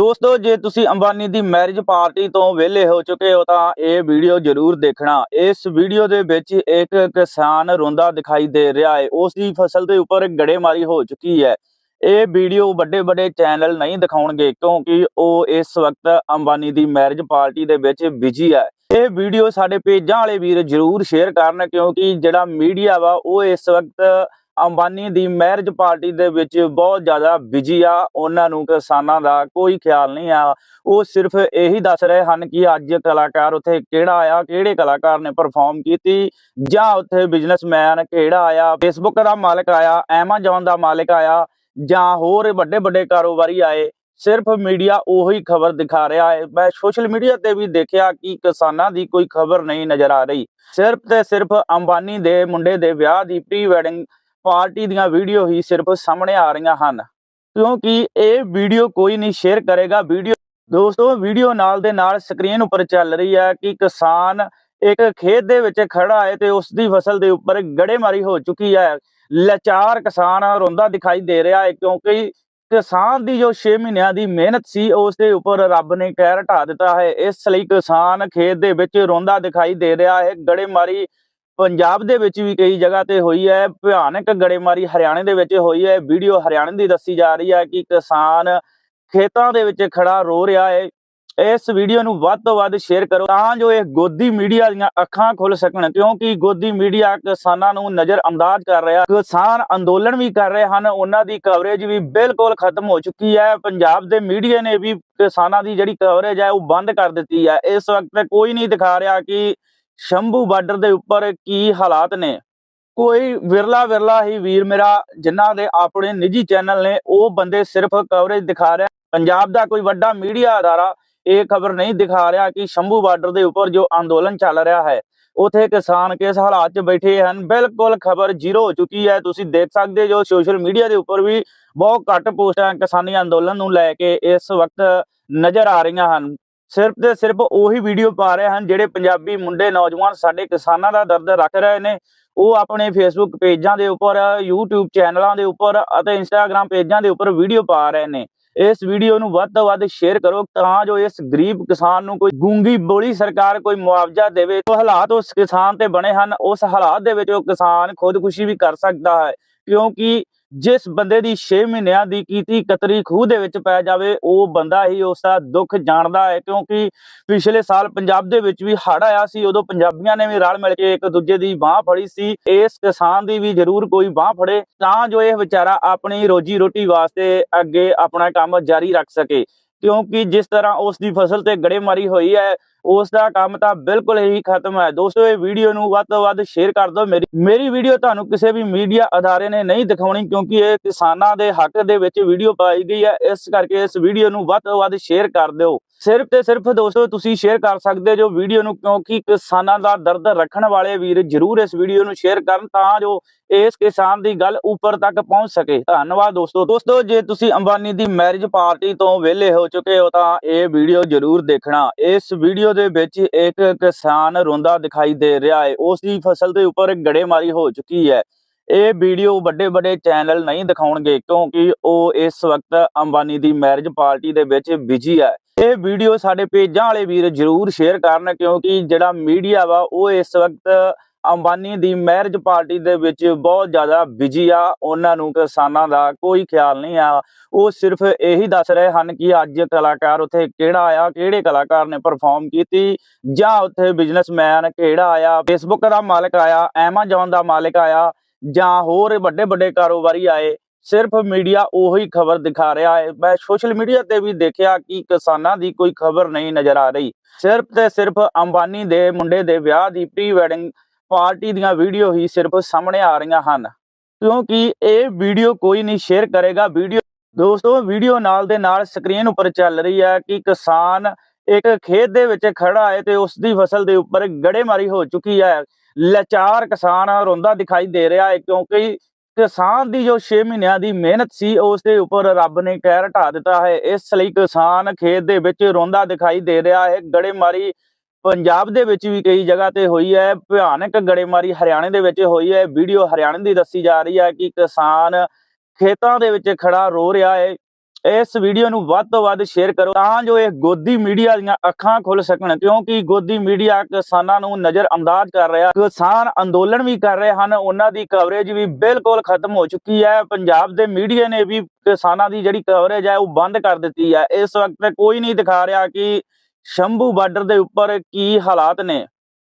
ਦੋਸਤੋ, ਜੇ ਤੁਸੀਂ ਅੰਬਾਨੀ ਦੀ ਮੈਰਿਜ ਪਾਰਟੀ ਤੋਂ ਵਿਹਲੇ ਹੋ ਚੁੱਕੇ ਹੋ, ਤਾਂ ਇਹ ਵੀਡੀਓ ਜ਼ਰੂਰ ਦੇਖਣਾ। ਇਸ ਵੀਡੀਓ ਦੇ ਵਿੱਚ ਇੱਕ ਕਿਸਾਨ ਰੋਂਦਾ ਦਿਖਾਈ ਦੇ ਰਿਹਾ ਹੈ। ਉਸ ਦੀ ਫਸਲ ਦੇ ਉੱਪਰ ਗੜੇਮਾਰੀ ਹੋ ਚੁੱਕੀ ਹੈ। ਇਹ ਵੀਡੀਓ ਵੱਡੇ ਵੱਡੇ ਚੈਨਲ ਨਹੀਂ ਦਿਖਾਉਣਗੇ, ਕਿਉਂਕਿ ਉਹ ਇਸ ਵਕਤ ਅੰਬਾਨੀ ਦੀ ਮੈਰਿਜ ਪਾਰਟੀ ਦੇ ਵਿੱਚ ਬਿਜ਼ੀ ਹੈ। ਇਹ ਵੀਡੀਓ ਸਾਡੇ ਪੇਜਾਂ ਵਾਲੇ ਵੀਰ ਜ਼ਰੂਰ ਸ਼ੇਅਰ ਕਰਨ, ਕਿਉਂਕਿ ਜਿਹੜਾ ਮੀਡੀਆ ਵਾ, ਉਹ ਇਸ ਵਕਤ ਅੰਬਾਨੀ ਦੀ ਮੈਰਿਜ ਪਾਰਟੀ ਦੇ ਵਿੱਚ ਬਹੁਤ ਜ਼ਿਆਦਾ ਬਿਜ਼ੀ ਆ, ਉਹਨਾਂ ਨੂੰ ਕਿਸਾਨਾਂ ਦਾ ਕੋਈ ਖਿਆਲ ਨਹੀਂ ਆ। ਉਹ ਸਿਰਫ ਇਹੀ ਦੱਸ ਰਹੇ ਹਨ ਕਿ ਅੱਜ ਕਲਾਕਾਰ ਉੱਥੇ ਕਿਹੜਾ ਆਇਆ, ਕਿਹੜੇ ਕਲਾਕਾਰ ਨੇ ਪਰਫਾਰਮ ਕੀਤੀ, ਜਾਂ ਉੱਥੇ ਬਿਜ਼ਨਸਮੈਨ ਕਿਹੜਾ ਆਇਆ ਫੇਸਬੁੱਕ ਦਾ ਮਾਲਕ ਆਇਆ ਐਮਾਜ਼ਨ ਦਾ ਮਾਲਕ ਆਇਆ, ਜਾਂ ਹੋਰ ਵੱਡੇ ਵੱਡੇ ਕਾਰੋਬਾਰੀ ਆਏ। ਸਿਰਫ ਮੀਡੀਆ ਉਹੀ ਖਬਰ ਦਿਖਾ ਰਿਹਾ ਹੈ। ਮੈਂ ਸੋਸ਼ਲ ਮੀਡੀਆ ਤੇ ਵੀ ਦੇਖਿਆ ਕਿ ਕਿਸਾਨਾਂ ਦੀ ਕੋਈ ਖਬਰ ਨਹੀਂ ਨਜ਼ਰ ਆ ਰਹੀ। ਸਿਰਫ ਤੇ ਸਿਰਫ ਅੰਬਾਨੀ ਦੇ ਮੁੰਡੇ ਦੇ ਵਿਆਹ ਦੀ ਪ੍ਰੀ ਵੈਡਿੰਗ ਪਾਰਟੀ ਦੀਆਂ ਵੀਡੀਓ ਹੀ ਸਿਰਫ ਸਾਹਮਣੇ ਆ ਰਹੀਆਂ ਹਨ। ਕਿਉਂਕਿ ਇਹ ਵੀਡੀਓ ਕੋਈ ਨਹੀਂ ਸ਼ੇਅਰ ਕਰੇਗਾ। ਵੀਡੀਓ ਦੋਸਤੋ, ਵੀਡੀਓ ਨਾਲ ਦੇ ਨਾਲ ਸਕਰੀਨ ਉੱਪਰ ਚੱਲ ਰਹੀ ਹੈ ਕਿ ਕਿਸਾਨ ਇੱਕ ਖੇਤ ਦੇ ਵਿੱਚ ਖੜਾ ਹੈ ਤੇ ਉਸ ਦੀ ਫਸਲ ਦੇ ਉੱਪਰ ਗੜੇਮਾਰੀ ਹੋ ਚੁੱਕੀ ਹੈ। ਲਾਚਾਰ ਕਿਸਾਨ ਰੋਂਦਾ ਦਿਖਾਈ ਦੇ ਰਿਹਾ ਹੈ ਕਿਉਂਕਿ ਕਿਸਾਨ ਦੀ ਜੋ 6 ਮਹੀਨਿਆਂ ਦੀ ਮਿਹਨਤ ਸੀ, ਉਸ ਦੇ ਉੱਪਰ ਰੱਬ ਨੇ ਕਹਿਰ ਢਾ ਦਿੱਤਾ ਹੈ। ਇਸ ਲਈ ਕਿਸਾਨ ਖੇਤ ਦੇ ਵਿੱਚ ਰੋਂਦਾ ਦਿਖਾਈ ਦੇ ਰਿਹਾ ਹੈ। ਗੜੇਮਾਰੀ ਪੰਜਾਬ ਦੇ ਵਿੱਚ ਵੀ ਕਈ ਜਗ੍ਹਾ ਤੇ ਹੋਈ ਹੈ ਭਿਆਨਕ ਗੜੇਮਾਰੀ, ਹਰਿਆਣੇ ਦੇ ਵਿੱਚ ਹੋਈ ਹੈ। ਵੀਡੀਓ ਹਰਿਆਣੇ ਦੀ ਦੱਸੀ ਜਾ ਰਹੀ ਹੈ ਕਿ ਕਿਸਾਨ ਖੇਤਾਂ ਦੇ ਵਿੱਚ ਖੜਾ ਰੋ ਰਿਹਾ ਹੈ। ਇਸ ਵੀਡੀਓ ਨੂੰ ਵੱਧ ਤੋਂ ਵੱਧ ਸ਼ੇਅਰ ਕਰੋ ਤਾਂ ਜੋ ਇਹ ਗੋਦੀ ਮੀਡੀਆ ਦੀਆਂ ਅੱਖਾਂ ਖੁੱਲ ਸਕਣ, ਕਿਉਂਕਿ ਗੋਦੀ ਮੀਡੀਆ ਕਿਸਾਨਾਂ ਨੂੰ ਨਜ਼ਰ ਅੰਦਾਜ਼ ਕਰ ਰਿਹਾ ਕਿਸਾਨ ਅੰਦੋਲਨ ਵੀ ਕਰ ਰਹੇ ਹਨ, ਉਹਨਾਂ ਦੀ ਕਵਰੇਜ ਵੀ ਬਿਲਕੁਲ ਖਤਮ ਹੋ ਚੁੱਕੀ ਹੈ। ਪੰਜਾਬ ਦੇ ਮੀਡੀਆ ਨੇ ਵੀ ਕਿਸਾਨਾਂ ਦੀ ਜਿਹੜੀ ਕਵਰੇਜ ਹੈ ਉਹ ਬੰਦ ਕਰ ਦਿੱਤੀ ਹੈ। ਇਸ ਵਕਤ ਕੋਈ ਨਹੀਂ ਦਿਖਾ ਰਿਹਾ ਕਿ ਸ਼ੰਭੂ ਬਾਰਡਰ ਦੇ ਉੱਪਰ ਕੀ ਹਾਲਾਤ ਨੇ? ਕੋਈ ਵਿਰਲਾ ਵਿਰਲਾ ਹੀ ਵੀਰ ਮੇਰਾ, ਜਿਨ੍ਹਾਂ ਦੇ ਆਪਣੇ ਨਿੱਜੀ ਚੈਨਲ ਨੇ, ਉਹ ਬੰਦੇ ਸਿਰਫ ਕਵਰੇਜ ਦਿਖਾ ਰਹੇ। ਪੰਜਾਬ ਦਾ ਕੋਈ ਵੱਡਾ ਮੀਡੀਆ ਅਦਾਰਾ ਇਹ ਖਬਰ ਨਹੀਂ ਦਿਖਾ ਰਿਹਾ ਕਿ ਸ਼ੰਭੂ ਬਾਰਡਰ ਦੇ ਉੱਪਰ ਜੋ ਅੰਦੋਲਨ ਚੱਲ ਰਿਹਾ ਹੈ, ਉਥੇ ਕਿਸਾਨ ਕਿਸ ਹਾਲਾਤ 'ਚ ਬੈਠੇ ਹਨ? ਬਿਲਕੁਲ ਖਬਰ ਜ਼ੀਰੋ ਹੋ ਚੁੱਕੀ ਹੈ। ਤੁਸੀਂ ਦੇਖ ਸਕਦੇ ਜੋ ਸੋਸ਼ਲ ਮੀਡੀਆ ਦੇ ਉੱਪਰ ਵੀ ਬਹੁਤ ਘੱਟ ਪੋਸਟਾਂ ਕਿਸਾਨੀ ਅੰਦੋਲਨ ਨੂੰ ਲੈ ਕੇ ਇਸ ਵਕਤ ਨਜ਼ਰ ਆ ਰਹੀਆਂ ਹਨ। ਸਿਰਫ ਤੇ ਸਿਰਫ ਉਹੀ ਵੀਡੀਓ ਪਾ ਰਹੇ ਹਨ ਜਿਹੜੇ ਪੰਜਾਬੀ ਮੁੰਡੇ ਨੌਜਵਾਨ ਸਾਡੇ ਕਿਸਾਨਾਂ ਦਾ ਦਰਦ ਰੱਖ ਰਹੇ ਨੇ। ਉਹ ਆਪਣੇ ਫੇਸਬੁੱਕ ਪੇਜਾਂ ਦੇ ਉੱਪਰ, YouTube ਚੈਨਲਾਂ ਦੇ ਉੱਪਰ ਅਤੇ Instagram ਪੇਜਾਂ ਦੇ ਉੱਪਰ ਵੀਡੀਓ ਪਾ ਰਹੇ ਨੇ। ਇਸ ਵੀਡੀਓ ਨੂੰ ਵੱਧ ਤੋਂ ਵੱਧ ਸ਼ੇਅਰ ਕਰੋ ਤਾਂ ਜੋ ਇਸ ਗਰੀਬ ਕਿਸਾਨ ਨੂੰ ਕੋਈ ਗੂੰਗੀ ਬੋਲੀ ਸਰਕਾਰ ਕੋਈ ਮੁਆਵਜ਼ਾ ਦੇਵੇ। ਉਹ ਹਾਲਾਤ ਉਸ ਕਿਸਾਨ ਤੇ ਬਣੇ ਹਨ, ਉਸ ਹਾਲਾਤ ਦੇ ਵਿੱਚ ਉਹ ਕਿਸਾਨ ਖੁਦਕੁਸ਼ੀ ਵੀ ਕਰ ਸਕਦਾ ਹੈ। ਕਿਉਂਕਿ ਜਿਸ ਬੰਦੇ ਦੀ 6 ਮਹੀਨਿਆਂ ਦੀ ਕੀਤੀ ਕਤਰੀ ਖੂਹ ਦੇ ਵਿੱਚ ਪੈ ਜਾਵੇ, ਉਹ ਬੰਦਾ ਹੀ ਉਸ ਦਾ ਦੁੱਖ ਜਾਣਦਾ ਹੈ, ਕਿਉਂਕਿ ਪਿਛਲੇ ਸਾਲ ਪੰਜਾਬ ਦੇ ਵਿੱਚ ਵੀ ਹੜ ਆਇਆ ਸੀ, ਉਦੋਂ ਪੰਜਾਬੀਆਂ ਨੇ ਵੀ ਰਲ ਮਿਲ ਕੇ ਇੱਕ ਦੂਜੇ ਦੀ ਬਾਹ ਫੜੀ ਸੀ, ਇਸ ਕਿਸਾਨ ਦੀ ਵੀ ਜ਼ਰੂਰ ਕੋਈ ਬਾਹ ਫੜੇ, ਤਾਂ ਜੋ ਇਹ ਵਿਚਾਰਾ ਆਪਣੀ ਰੋਜੀ ਰੋਟੀ ਵਾਸਤੇ ਅੱਗੇ ਆਪਣਾ ਕੰਮ ਜਾਰੀ ਰੱਖ ਸਕੇ, ਕਿਉਂਕਿ ਜਿਸ ਤਰ੍ਹਾਂ ਉਸ ਦੀ ਫਸਲ ਤੇ ਗੜੇਮਾਰੀ ਹੋਈ ਹੈ ਉਸ ਦਾ ਕੰਮ ਤਾਂ ਬਿਲਕੁਲ ਹੀ ਖਤਮ ਹੈ। ਦੋਸਤੋ, ਇਹ ਵੀਡੀਓ ਨੂੰ ਵੱਧ ਤੋਂ ਵੱਧ ਸ਼ੇਅਰ ਕਰ ਦਿਓ। ਮੇਰੀ ਮੇਰੀ ਵੀਡੀਓ ਤੁਹਾਨੂੰ ਕਿਸੇ ਵੀ ਮੀਡੀਆ ਅਦਾਰੇ ਨੇ ਨਹੀਂ ਦਿਖਾਉਣੀ ਕਿਉਂਕਿ ਇਹ ਕਿਸਾਨਾਂ ਦੇ ਹੱਕ ਦੇ ਵਿੱਚ ਵੀਡੀਓ ਪਾਈ ਗਈ ਹੈ। ਇਸ ਕਰਕੇ ਇਸ ਵੀਡੀਓ ਨੂੰ ਵੱਧ ਤੋਂ ਵੱਧ ਸ਼ੇਅਰ ਕਰ ਦਿਓ। ਸਿਰਫ ਤੇ ਸਿਰਫ ਦੋਸਤੋ, ਤੁਸੀਂ ਸ਼ੇਅਰ ਕਰ ਸਕਦੇ ਜੋ ਵੀਡੀਓ ਨੂੰ ਕਿਉਂਕਿ ਕਿਸਾਨਾਂ ਦਾ ਦਰਦ ਰੱਖਣ ਵਾਲੇ ਵੀਰ ਜਰੂਰ ਇਸ ਵੀਡੀਓ ਨੂੰ ਸ਼ੇਅਰ ਕਰਨ ਤਾਂ ਜੋ ਇਸ ਕਿਸਾਨ ਦੀ ਗੱਲ ਉੱਪਰ ਤੱਕ ਪਹੁੰਚ ਸਕੇ। ਧੰਨਵਾਦ ਦੋਸਤੋ। ਦੋਸਤੋ, ਜੇ ਤੁਸੀਂ ਅੰਬਾਨੀ ਦੀ ਮੈਰਿਜ ਪਾਰਟੀ ਤੋਂ ਵਿਹਲੇ ਹੋ ਚੁੱਕੇ ਹੋ ਤਾਂ ਇਹ ਵੀਡੀਓ ਜਰੂਰ ਦੇਖਣਾ। ਇਸ ਵੀਡੀਓ ਦੇ ਵਿੱਚ ਇੱਕ ਕਿਸਾਨ ਰੋਂਦਾ ਦਿਖਾਈ ਦੇ ਰਿਹਾ ਹੈ। ਉਸ ਦੀ ਫਸਲ ਦੇ ਉੱਪਰ ਗੜੇਮਾਰੀ ਹੋ ਚੁੱਕੀ ਹੈ। ਇਹ ਵੀਡੀਓ ਵੱਡੇ ਵੱਡੇ ਚੈਨਲ ਨਹੀਂ ਦਿਖਾਉਣਗੇ ਕਿਉਂਕਿ ਉਹ ਇਸ ਵਕਤ ਅੰਬਾਨੀ ਦੀ ਮੈਰਿਜ ਪਾਰਟੀ ਦੇ ਵਿੱਚ ਬਿਜ਼ੀ ਹੈ। ਇਹ ਵੀਡੀਓ ਸਾਡੇ ਪੇਜਾਂ ਵਾਲੇ ਵੀਰ ਜਰੂਰ ਸ਼ੇਅਰ ਕਰਨ ਕਿਉਂਕਿ ਜਿਹੜਾ ਮੀਡੀਆ ਵਾ, ਉਹ ਇਸ ਵਕਤ ਅੰਬਾਨੀ ਦੀ ਮੈਰਿਜ ਪਾਰਟੀ ਦੇ ਵਿੱਚ ਬਹੁਤ ਜ਼ਿਆਦਾ ਬਿਜ਼ੀ ਆ, ਉਹਨਾਂ ਨੂੰ ਕਿਸਾਨਾਂ ਦਾ ਕੋਈ ਖਿਆਲ ਨਹੀਂ ਆ। ਉਹ ਸਿਰਫ ਇਹੀ ਦੱਸ ਰਹੇ ਹਨ ਕਿ ਅੱਜ ਕਲਾਕਾਰ ਉੱਥੇ ਕਿਹੜਾ ਆਇਆ, ਕਿਹੜੇ ਕਲਾਕਾਰ ਨੇ ਪਰਫਾਰਮ ਕੀਤੀ, ਜਾਂ ਉੱਥੇ ਬਿਜ਼ਨਸਮੈਨ ਕਿਹੜਾ ਆਇਆ ਫੇਸਬੁੱਕ ਦਾ ਮਾਲਕ ਆਇਆ ਐਮਾਜ਼ਨ ਦਾ ਮਾਲਕ ਆਇਆ, ਜਾਂ ਹੋਰ ਵੱਡੇ ਵੱਡੇ ਕਾਰੋਬਾਰੀ ਆਏ। ਸਿਰਫ ਮੀਡੀਆ ਉਹੀ ਖਬਰ ਦਿਖਾ ਰਿਹਾ ਹੈ। ਮੈਂ ਸੋਸ਼ਲ ਮੀਡੀਆ ਤੇ ਵੀ ਦੇਖਿਆ ਕਿ ਕਿਸਾਨਾਂ ਦੀ ਕੋਈ ਖਬਰ ਨਹੀਂ ਨਜ਼ਰ ਆ ਰਹੀ। ਸਿਰਫ ਤੇ ਸਿਰਫ ਅੰਬਾਨੀ ਦੇ ਮੁੰਡੇ ਦੇ ਵਿਆਹ ਦੀ ਪ੍ਰੀ ਵੈਡਿੰਗ ਪਾਰਟੀ ਦੀਆਂ ਵੀਡੀਓ ਹੀ ਸਿਰਫ ਸਾਹਮਣੇ ਆ ਰਹੀਆਂ ਹਨ। ਕਿਉਂਕਿ ਇਹ ਵੀਡੀਓ ਕੋਈ ਨਹੀਂ ਸ਼ੇਅਰ ਕਰੇਗਾ। ਵੀਡੀਓ ਦੋਸਤੋ, ਵੀਡੀਓ ਨਾਲ ਦੇ ਨਾਲ ਸਕਰੀਨ ਉੱਪਰ ਚੱਲ ਰਹੀ ਹੈ ਕਿ ਕਿਸਾਨ ਇੱਕ ਖੇਤ ਦੇ ਵਿੱਚ ਖੜਾ ਹੈ ਤੇ ਉਸ ਦੀ ਫਸਲ ਦੇ ਉੱਪਰ ਗੜੇਮਾਰੀ ਹੋ ਚੁੱਕੀ ਹੈ। ਲਾਚਾਰ ਕਿਸਾਨ ਰੋਂਦਾ ਦਿਖਾਈ ਦੇ ਰਿਹਾ ਹੈ ਕਿਉਂਕਿ ਕਿਸਾਨ ਦੀ ਜੋ 6 ਮਹੀਨਿਆਂ ਦੀ ਮਿਹਨਤ ਸੀ, ਉਸ ਦੇ ਉੱਪਰ ਰੱਬ ਨੇ ਕਹਿਰ ਢਾ ਦਿੱਤਾ ਹੈ। ਇਸ ਲਈ ਕਿਸਾਨ ਖੇਤ ਦੇ ਵਿੱਚ ਰੋਂਦਾ ਦਿਖਾਈ ਦੇ ਰਿਹਾ ਹੈ। ਗੜੇਮਾਰੀ ਪੰਜਾਬ ਦੇ ਵਿੱਚ ਵੀ ਕਈ ਜਗ੍ਹਾ ਤੇ ਹੋਈ ਹੈ ਭਿਆਨਕ ਗੜੇਮਾਰੀ ਹਰਿਆਣੇ ਦੇ ਵਿੱਚ ਹੋਈ ਹੈ। ਵੀਡੀਓ ਹਰਿਆਣੇ ਦੀ ਦੱਸੀ ਜਾ ਰਹੀ ਹੈ ਕਿ ਕਿਸਾਨ ਖੇਤਾਂ ਦੇ ਵਿੱਚ ਖੜਾ ਰੋ ਰਿਹਾ ਹੈ। ਇਸ ਵੀਡੀਓ ਨੂੰ ਵੱਧ ਤੋਂ ਵੱਧ ਸ਼ੇਅਰ ਕਰੋ ਤਾਂ ਜੋ ਇਹ ਗੋਦੀ ਮੀਡੀਆ ਦੀਆਂ ਅੱਖਾਂ ਖੁੱਲ ਸਕਣ, ਕਿਉਂਕਿ ਗੋਦੀ ਮੀਡੀਆ ਕਿਸਾਨਾਂ ਨੂੰ ਨਜ਼ਰ ਅੰਦਾਜ਼ ਕਰ ਰਿਹਾ ਕਿਸਾਨ ਅੰਦੋਲਨ ਵੀ ਕਰ ਰਹੇ ਹਨ, ਉਹਨਾਂ ਦੀ ਕਵਰੇਜ ਵੀ ਬਿਲਕੁਲ ਖਤਮ ਹੋ ਚੁੱਕੀ ਹੈ। ਪੰਜਾਬ ਦੇ ਮੀਡੀਆ ਨੇ ਵੀ ਕਿਸਾਨਾਂ ਦੀ ਜਿਹੜੀ ਕਵਰੇਜ ਹੈ ਉਹ ਬੰਦ ਕਰ ਦਿੱਤੀ ਹੈ। ਇਸ ਵਕਤ ਕੋਈ ਨਹੀਂ ਦਿਖਾ ਰਿਹਾ ਕਿ ਸ਼ੰਭੂ ਬਾਰਡਰ ਦੇ ਉੱਪਰ ਕੀ ਹਾਲਾਤ ਨੇ?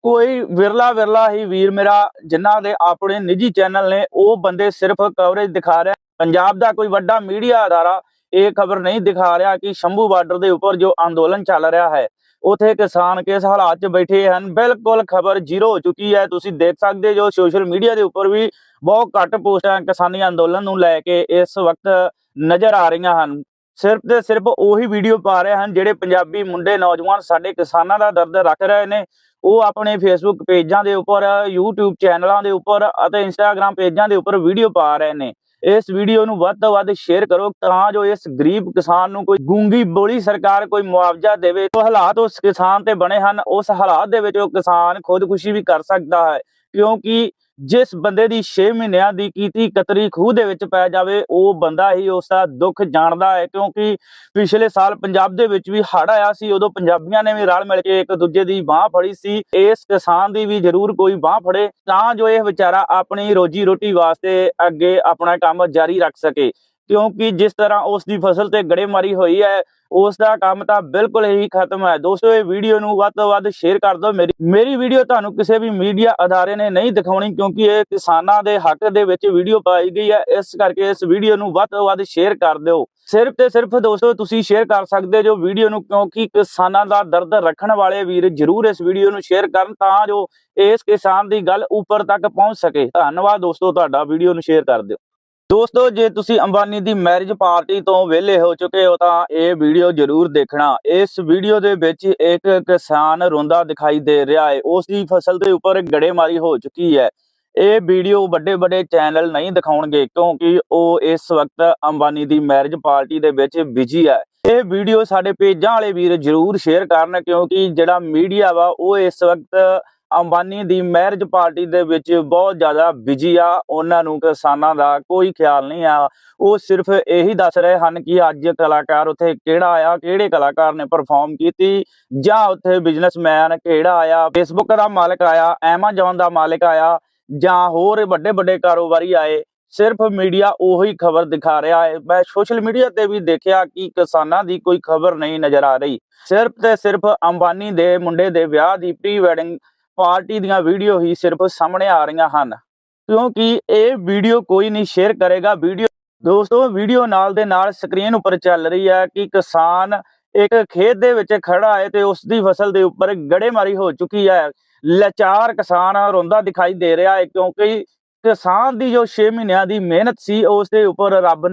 ਕੋਈ ਵਿਰਲਾ ਵਿਰਲਾ ਹੀ ਵੀਰ ਮੇਰਾ, ਜਿਨ੍ਹਾਂ ਦੇ ਆਪਣੇ ਨਿੱਜੀ ਚੈਨਲ ਨੇ, ਉਹ ਬੰਦੇ ਸਿਰਫ ਕਵਰੇਜ ਦਿਖਾ ਰਿਹਾ। ਪੰਜਾਬ ਦਾ ਕੋਈ ਵੱਡਾ ਮੀਡੀਆ ਅਦਾਰਾ ਇਹ ਖਬਰ ਨਹੀਂ ਦਿਖਾ ਰਿਹਾ ਕਿ ਸ਼ੰਭੂ ਬਾਰਡਰ ਦੇ ਉੱਪਰ ਜੋ ਅੰਦੋਲਨ ਚੱਲ ਰਿਹਾ ਹੈ, ਉਥੇ ਕਿਸਾਨ ਕਿਸ ਹਾਲਾਤ 'ਚ ਬੈਠੇ ਹਨ? ਬਿਲਕੁਲ ਖਬਰ ਜ਼ੀਰੋ ਹੋ ਚੁੱਕੀ ਹੈ। ਤੁਸੀਂ ਦੇਖ ਸਕਦੇ ਜੋ ਸੋਸ਼ਲ ਮੀਡੀਆ ਦੇ ਉੱਪਰ ਵੀ ਬਹੁਤ ਘੱਟ ਪੋਸਟਾਂ ਕਿਸਾਨੀ ਅੰਦੋਲਨ ਨੂੰ ਲੈ ਕੇ ਇਸ ਵਕਤ ਨਜ਼ਰ ਆ ਰਹੀਆਂ ਹਨ। ਸਿਰਫ ਤੇ ਸਿਰਫ ਉਹੀ ਵੀਡੀਓ ਪਾ ਰਹੇ ਹਨ ਜਿਹੜੇ ਪੰਜਾਬੀ ਮੁੰਡੇ ਨੌਜਵਾਨ ਸਾਡੇ ਕਿਸਾਨਾਂ ਦਾ ਦਰਦ ਰੱਖ ਰਹੇ ਨੇ। ਉਹ ਆਪਣੇ ਫੇਸਬੁੱਕ ਪੇਜਾਂ ਦੇ ਉੱਪਰ, YouTube ਚੈਨਲਾਂ ਦੇ ਉੱਪਰ ਅਤੇ Instagram ਪੇਜਾਂ ਦੇ ਉੱਪਰ ਵੀਡੀਓ ਪਾ ਰਹੇ ਨੇ। ਇਸ ਵੀਡੀਓ ਨੂੰ ਵੱਧ ਤੋਂ ਵੱਧ ਸ਼ੇਅਰ ਕਰੋ ਤਾਂ ਜੋ ਇਸ ਗਰੀਬ ਕਿਸਾਨ ਨੂੰ ਕੋਈ ਗੂੰਗੀ ਬੋਲੀ ਸਰਕਾਰ ਕੋਈ ਮੁਆਵਜ਼ਾ ਦੇਵੇ। ਉਹ ਹਾਲਾਤ ਉਸ ਕਿਸਾਨ ਤੇ ਬਣੇ ਹਨ, ਉਸ ਹਾਲਾਤ ਦੇ ਵਿੱਚ ਉਹ ਕਿਸਾਨ ਖੁਦਕੁਸ਼ੀ ਵੀ ਕਰ ਸਕਦਾ ਹੈ। ਕਿਉਂਕਿ ਜਿਸ ਬੰਦੇ ਦੀ 6 ਮਹੀਨਿਆਂ ਦੀ ਕੀਤੀ ਕਤਰੀ ਖੂਹ ਦੇ ਵਿੱਚ ਪੈ ਜਾਵੇ, ਉਹ ਬੰਦਾ ਹੀ ਉਸ ਦਾ ਦੁੱਖ ਜਾਣਦਾ ਹੈ, ਕਿਉਂਕਿ ਪਿਛਲੇ ਸਾਲ ਪੰਜਾਬ ਦੇ ਵਿੱਚ ਵੀ ਹੜ ਆਇਆ ਸੀ, ਉਦੋਂ ਪੰਜਾਬੀਆਂ ਨੇ ਵੀ ਰਲ ਮਿਲ ਕੇ ਇੱਕ ਦੂਜੇ ਦੀ ਬਾਹ ਫੜੀ ਸੀ, ਇਸ ਕਿਸਾਨ ਦੀ ਵੀ ਜ਼ਰੂਰ ਕੋਈ ਬਾਹ ਫੜੇ, ਤਾਂ ਜੋ ਇਹ ਵਿਚਾਰਾ ਆਪਣੀ ਰੋਜੀ ਰੋਟੀ ਵਾਸਤੇ ਅੱਗੇ ਆਪਣਾ ਕੰਮ ਜਾਰੀ ਰੱਖ ਸਕੇ। ਕਿਉਂਕਿ ਜਿਸ ਤਰ੍ਹਾਂ ਉਸ ਦੀ ਫਸਲ ਤੇ ਗੜੇਮਾਰੀ ਹੋਈ ਹੈ ਉਸ ਦਾ ਕੰਮ ਤਾਂ ਬਿਲਕੁਲ ਹੀ ਖਤਮ ਹੈ। ਦੋਸਤੋ, ਇਹ ਵੀਡੀਓ ਨੂੰ ਵੱਧ ਤੋਂ ਵੱਧ ਸ਼ੇਅਰ ਕਰ ਦਿਓ ਮੇਰੀ। ਮੇਰੀ ਵੀਡੀਓ ਤੁਹਾਨੂੰ ਕਿਸੇ ਵੀ ਮੀਡੀਆ ਅਦਾਰੇ ਨੇ ਨਹੀਂ ਦਿਖਾਉਣੀ, ਕਿਉਂਕਿ ਇਹ ਕਿਸਾਨਾਂ ਦੇ ਹੱਕ ਦੇ ਵਿੱਚ ਵੀਡੀਓ ਪਾਈ ਗਈ ਹੈ। ਇਸ ਕਰਕੇ ਇਸ ਵੀਡੀਓ ਨੂੰ ਵੱਧ ਤੋਂ ਵੱਧ ਸ਼ੇਅਰ ਕਰ ਦਿਓ। ਸਿਰਫ ਤੇ ਸਿਰਫ ਦੋਸਤੋ, ਤੁਸੀਂ ਸ਼ੇਅਰ ਕਰ ਸਕਦੇ ਜੋ ਵੀਡੀਓ ਨੂੰ, ਕਿਉਂਕਿ ਕਿਸਾਨਾਂ ਦਾ ਦਰਦ ਰੱਖਣ ਵਾਲੇ ਵੀਰ ਜਰੂਰ ਇਸ ਵੀਡੀਓ ਨੂੰ ਸ਼ੇਅਰ ਕਰਨ, ਤਾਂ ਜੋ ਇਸ ਕਿਸਾਨ ਦੀ ਗੱਲ ਉੱਪਰ ਤੱਕ ਪਹੁੰਚ ਸਕੇ। ਧੰਨਵਾਦ ਦੋਸਤੋ, ਤੁਹਾਡਾ ਵੀਡੀਓ ਨੂੰ ਸ਼ੇਅਰ ਕਰ ਦਿਓ। ਦੋਸਤੋ, ਜੇ ਤੁਸੀਂ ਅੰਬਾਨੀ ਦੀ ਮੈਰਿਜ ਪਾਰਟੀ ਤੋਂ ਵਿਹਲੇ ਹੋ ਚੁੱਕੇ ਹੋ, ਤਾਂ ਇਹ ਵੀਡੀਓ ਜਰੂਰ ਦੇਖਣਾ। ਇਸ ਵੀਡੀਓ ਦੇ ਵਿੱਚ ਇੱਕ ਕਿਸਾਨ ਰੋਂਦਾ ਦਿਖਾਈ ਦੇ ਰਿਹਾ ਹੈ। ਉਸ ਦੀ ਫਸਲ ਦੇ ਉੱਪਰ ਗੜੇਮਾਰੀ ਹੋ ਚੁੱਕੀ ਹੈ। ਇਹ ਵੀਡੀਓ ਵੱਡੇ ਵੱਡੇ ਚੈਨਲ ਨਹੀਂ ਦਿਖਾਉਣਗੇ, ਕਿਉਂਕਿ ਉਹ ਇਸ ਵਕਤ ਅੰਬਾਨੀ ਦੀ ਮੈਰਿਜ ਪਾਰਟੀ ਦੇ ਵਿੱਚ ਬਿਜ਼ੀ ਹੈ। ਇਹ ਵੀਡੀਓ ਸਾਡੇ ਪੇਜਾਂ ਵਾਲੇ ਵੀਰ ਜਰੂਰ ਸ਼ੇਅਰ ਕਰਨ, ਕਿਉਂਕਿ ਜਿਹੜਾ ਮੀਡੀਆ ਵਾ, ਉਹ ਇਸ ਵਕਤ ਅੰਬਾਨੀ ਦੀ ਮੈਰਿਜ ਪਾਰਟੀ ਦੇ ਵਿੱਚ ਬਹੁਤ ਜ਼ਿਆਦਾ ਬਿਜ਼ੀ ਆ, ਉਹਨਾਂ ਨੂੰ ਕਿਸਾਨਾਂ ਦਾ ਕੋਈ ਖਿਆਲ ਨਹੀਂ ਆ। ਉਹ ਸਿਰਫ ਇਹੀ ਦੱਸ ਰਹੇ ਹਨ ਕਿ ਅੱਜ ਕਲਾਕਾਰ ਉੱਥੇ ਕਿਹੜਾ ਆਇਆ, ਕਿਹੜੇ ਕਲਾਕਾਰ ਨੇ ਪਰਫਾਰਮ ਕੀਤੀ, ਜਾਂ ਉੱਥੇ ਬਿਜ਼ਨਸਮੈਨ ਕਿਹੜਾ ਆਇਆ ਫੇਸਬੁੱਕ ਦਾ ਮਾਲਕ ਆਇਆ ਐਮਾਜ਼ਨ ਦਾ ਮਾਲਕ ਆਇਆ, ਜਾਂ ਹੋਰ ਵੱਡੇ ਵੱਡੇ ਕਾਰੋਬਾਰੀ ਆਏ। ਸਿਰਫ ਮੀਡੀਆ ਉਹੀ ਖਬਰ ਦਿਖਾ ਰਿਹਾ ਹੈ। ਮੈਂ ਸੋਸ਼ਲ ਮੀਡੀਆ ਤੇ ਵੀ ਦੇਖਿਆ ਕਿ ਕਿਸਾਨਾਂ ਦੀ ਕੋਈ ਖਬਰ ਨਹੀਂ ਨਜ਼ਰ ਆ ਰਹੀ। ਸਿਰਫ ਤੇ ਸਿਰਫ ਅੰਬਾਨੀ ਦੇ ਮੁੰਡੇ ਦੇ ਵਿਆਹ ਦੀ ਪ੍ਰੀ ਵੈਡਿੰਗ ਪਾਰਟੀ ਦੀਆਂ ਵੀਡੀਓ ਹੀ ਸਿਰਫ ਸਾਹਮਣੇ ਆ ਰਹੀਆਂ ਹਨ। ਕਿਉਂਕਿ ਇਹ ਵੀਡੀਓ ਕੋਈ ਨਹੀਂ ਸ਼ੇਅਰ ਕਰੇਗਾ। ਵੀਡੀਓ ਦੋਸਤੋ, ਵੀਡੀਓ ਨਾਲ ਦੇ ਨਾਲ ਸਕਰੀਨ ਉੱਪਰ ਚੱਲ ਰਹੀ ਹੈ ਕਿ ਕਿਸਾਨ ਇੱਕ ਖੇਤ ਦੇ ਵਿੱਚ ਖੜਾ ਹੈ ਤੇ ਉਸ ਦੀ ਫਸਲ ਦੇ ਉੱਪਰ ਗੜੇਮਾਰੀ ਹੋ ਚੁੱਕੀ ਹੈ। ਲਾਚਾਰ ਕਿਸਾਨ ਰੋਂਦਾ ਦਿਖਾਈ ਦੇ ਰਿਹਾ ਹੈ ਕਿਉਂਕਿ ਕਿਸਾਨ ਦੀ ਜੋ 6 ਮਹੀਨਿਆਂ ਦੀ ਮਿਹਨਤ ਸੀ, ਉਸ ਦੇ ਉੱਪਰ ਰੱਬ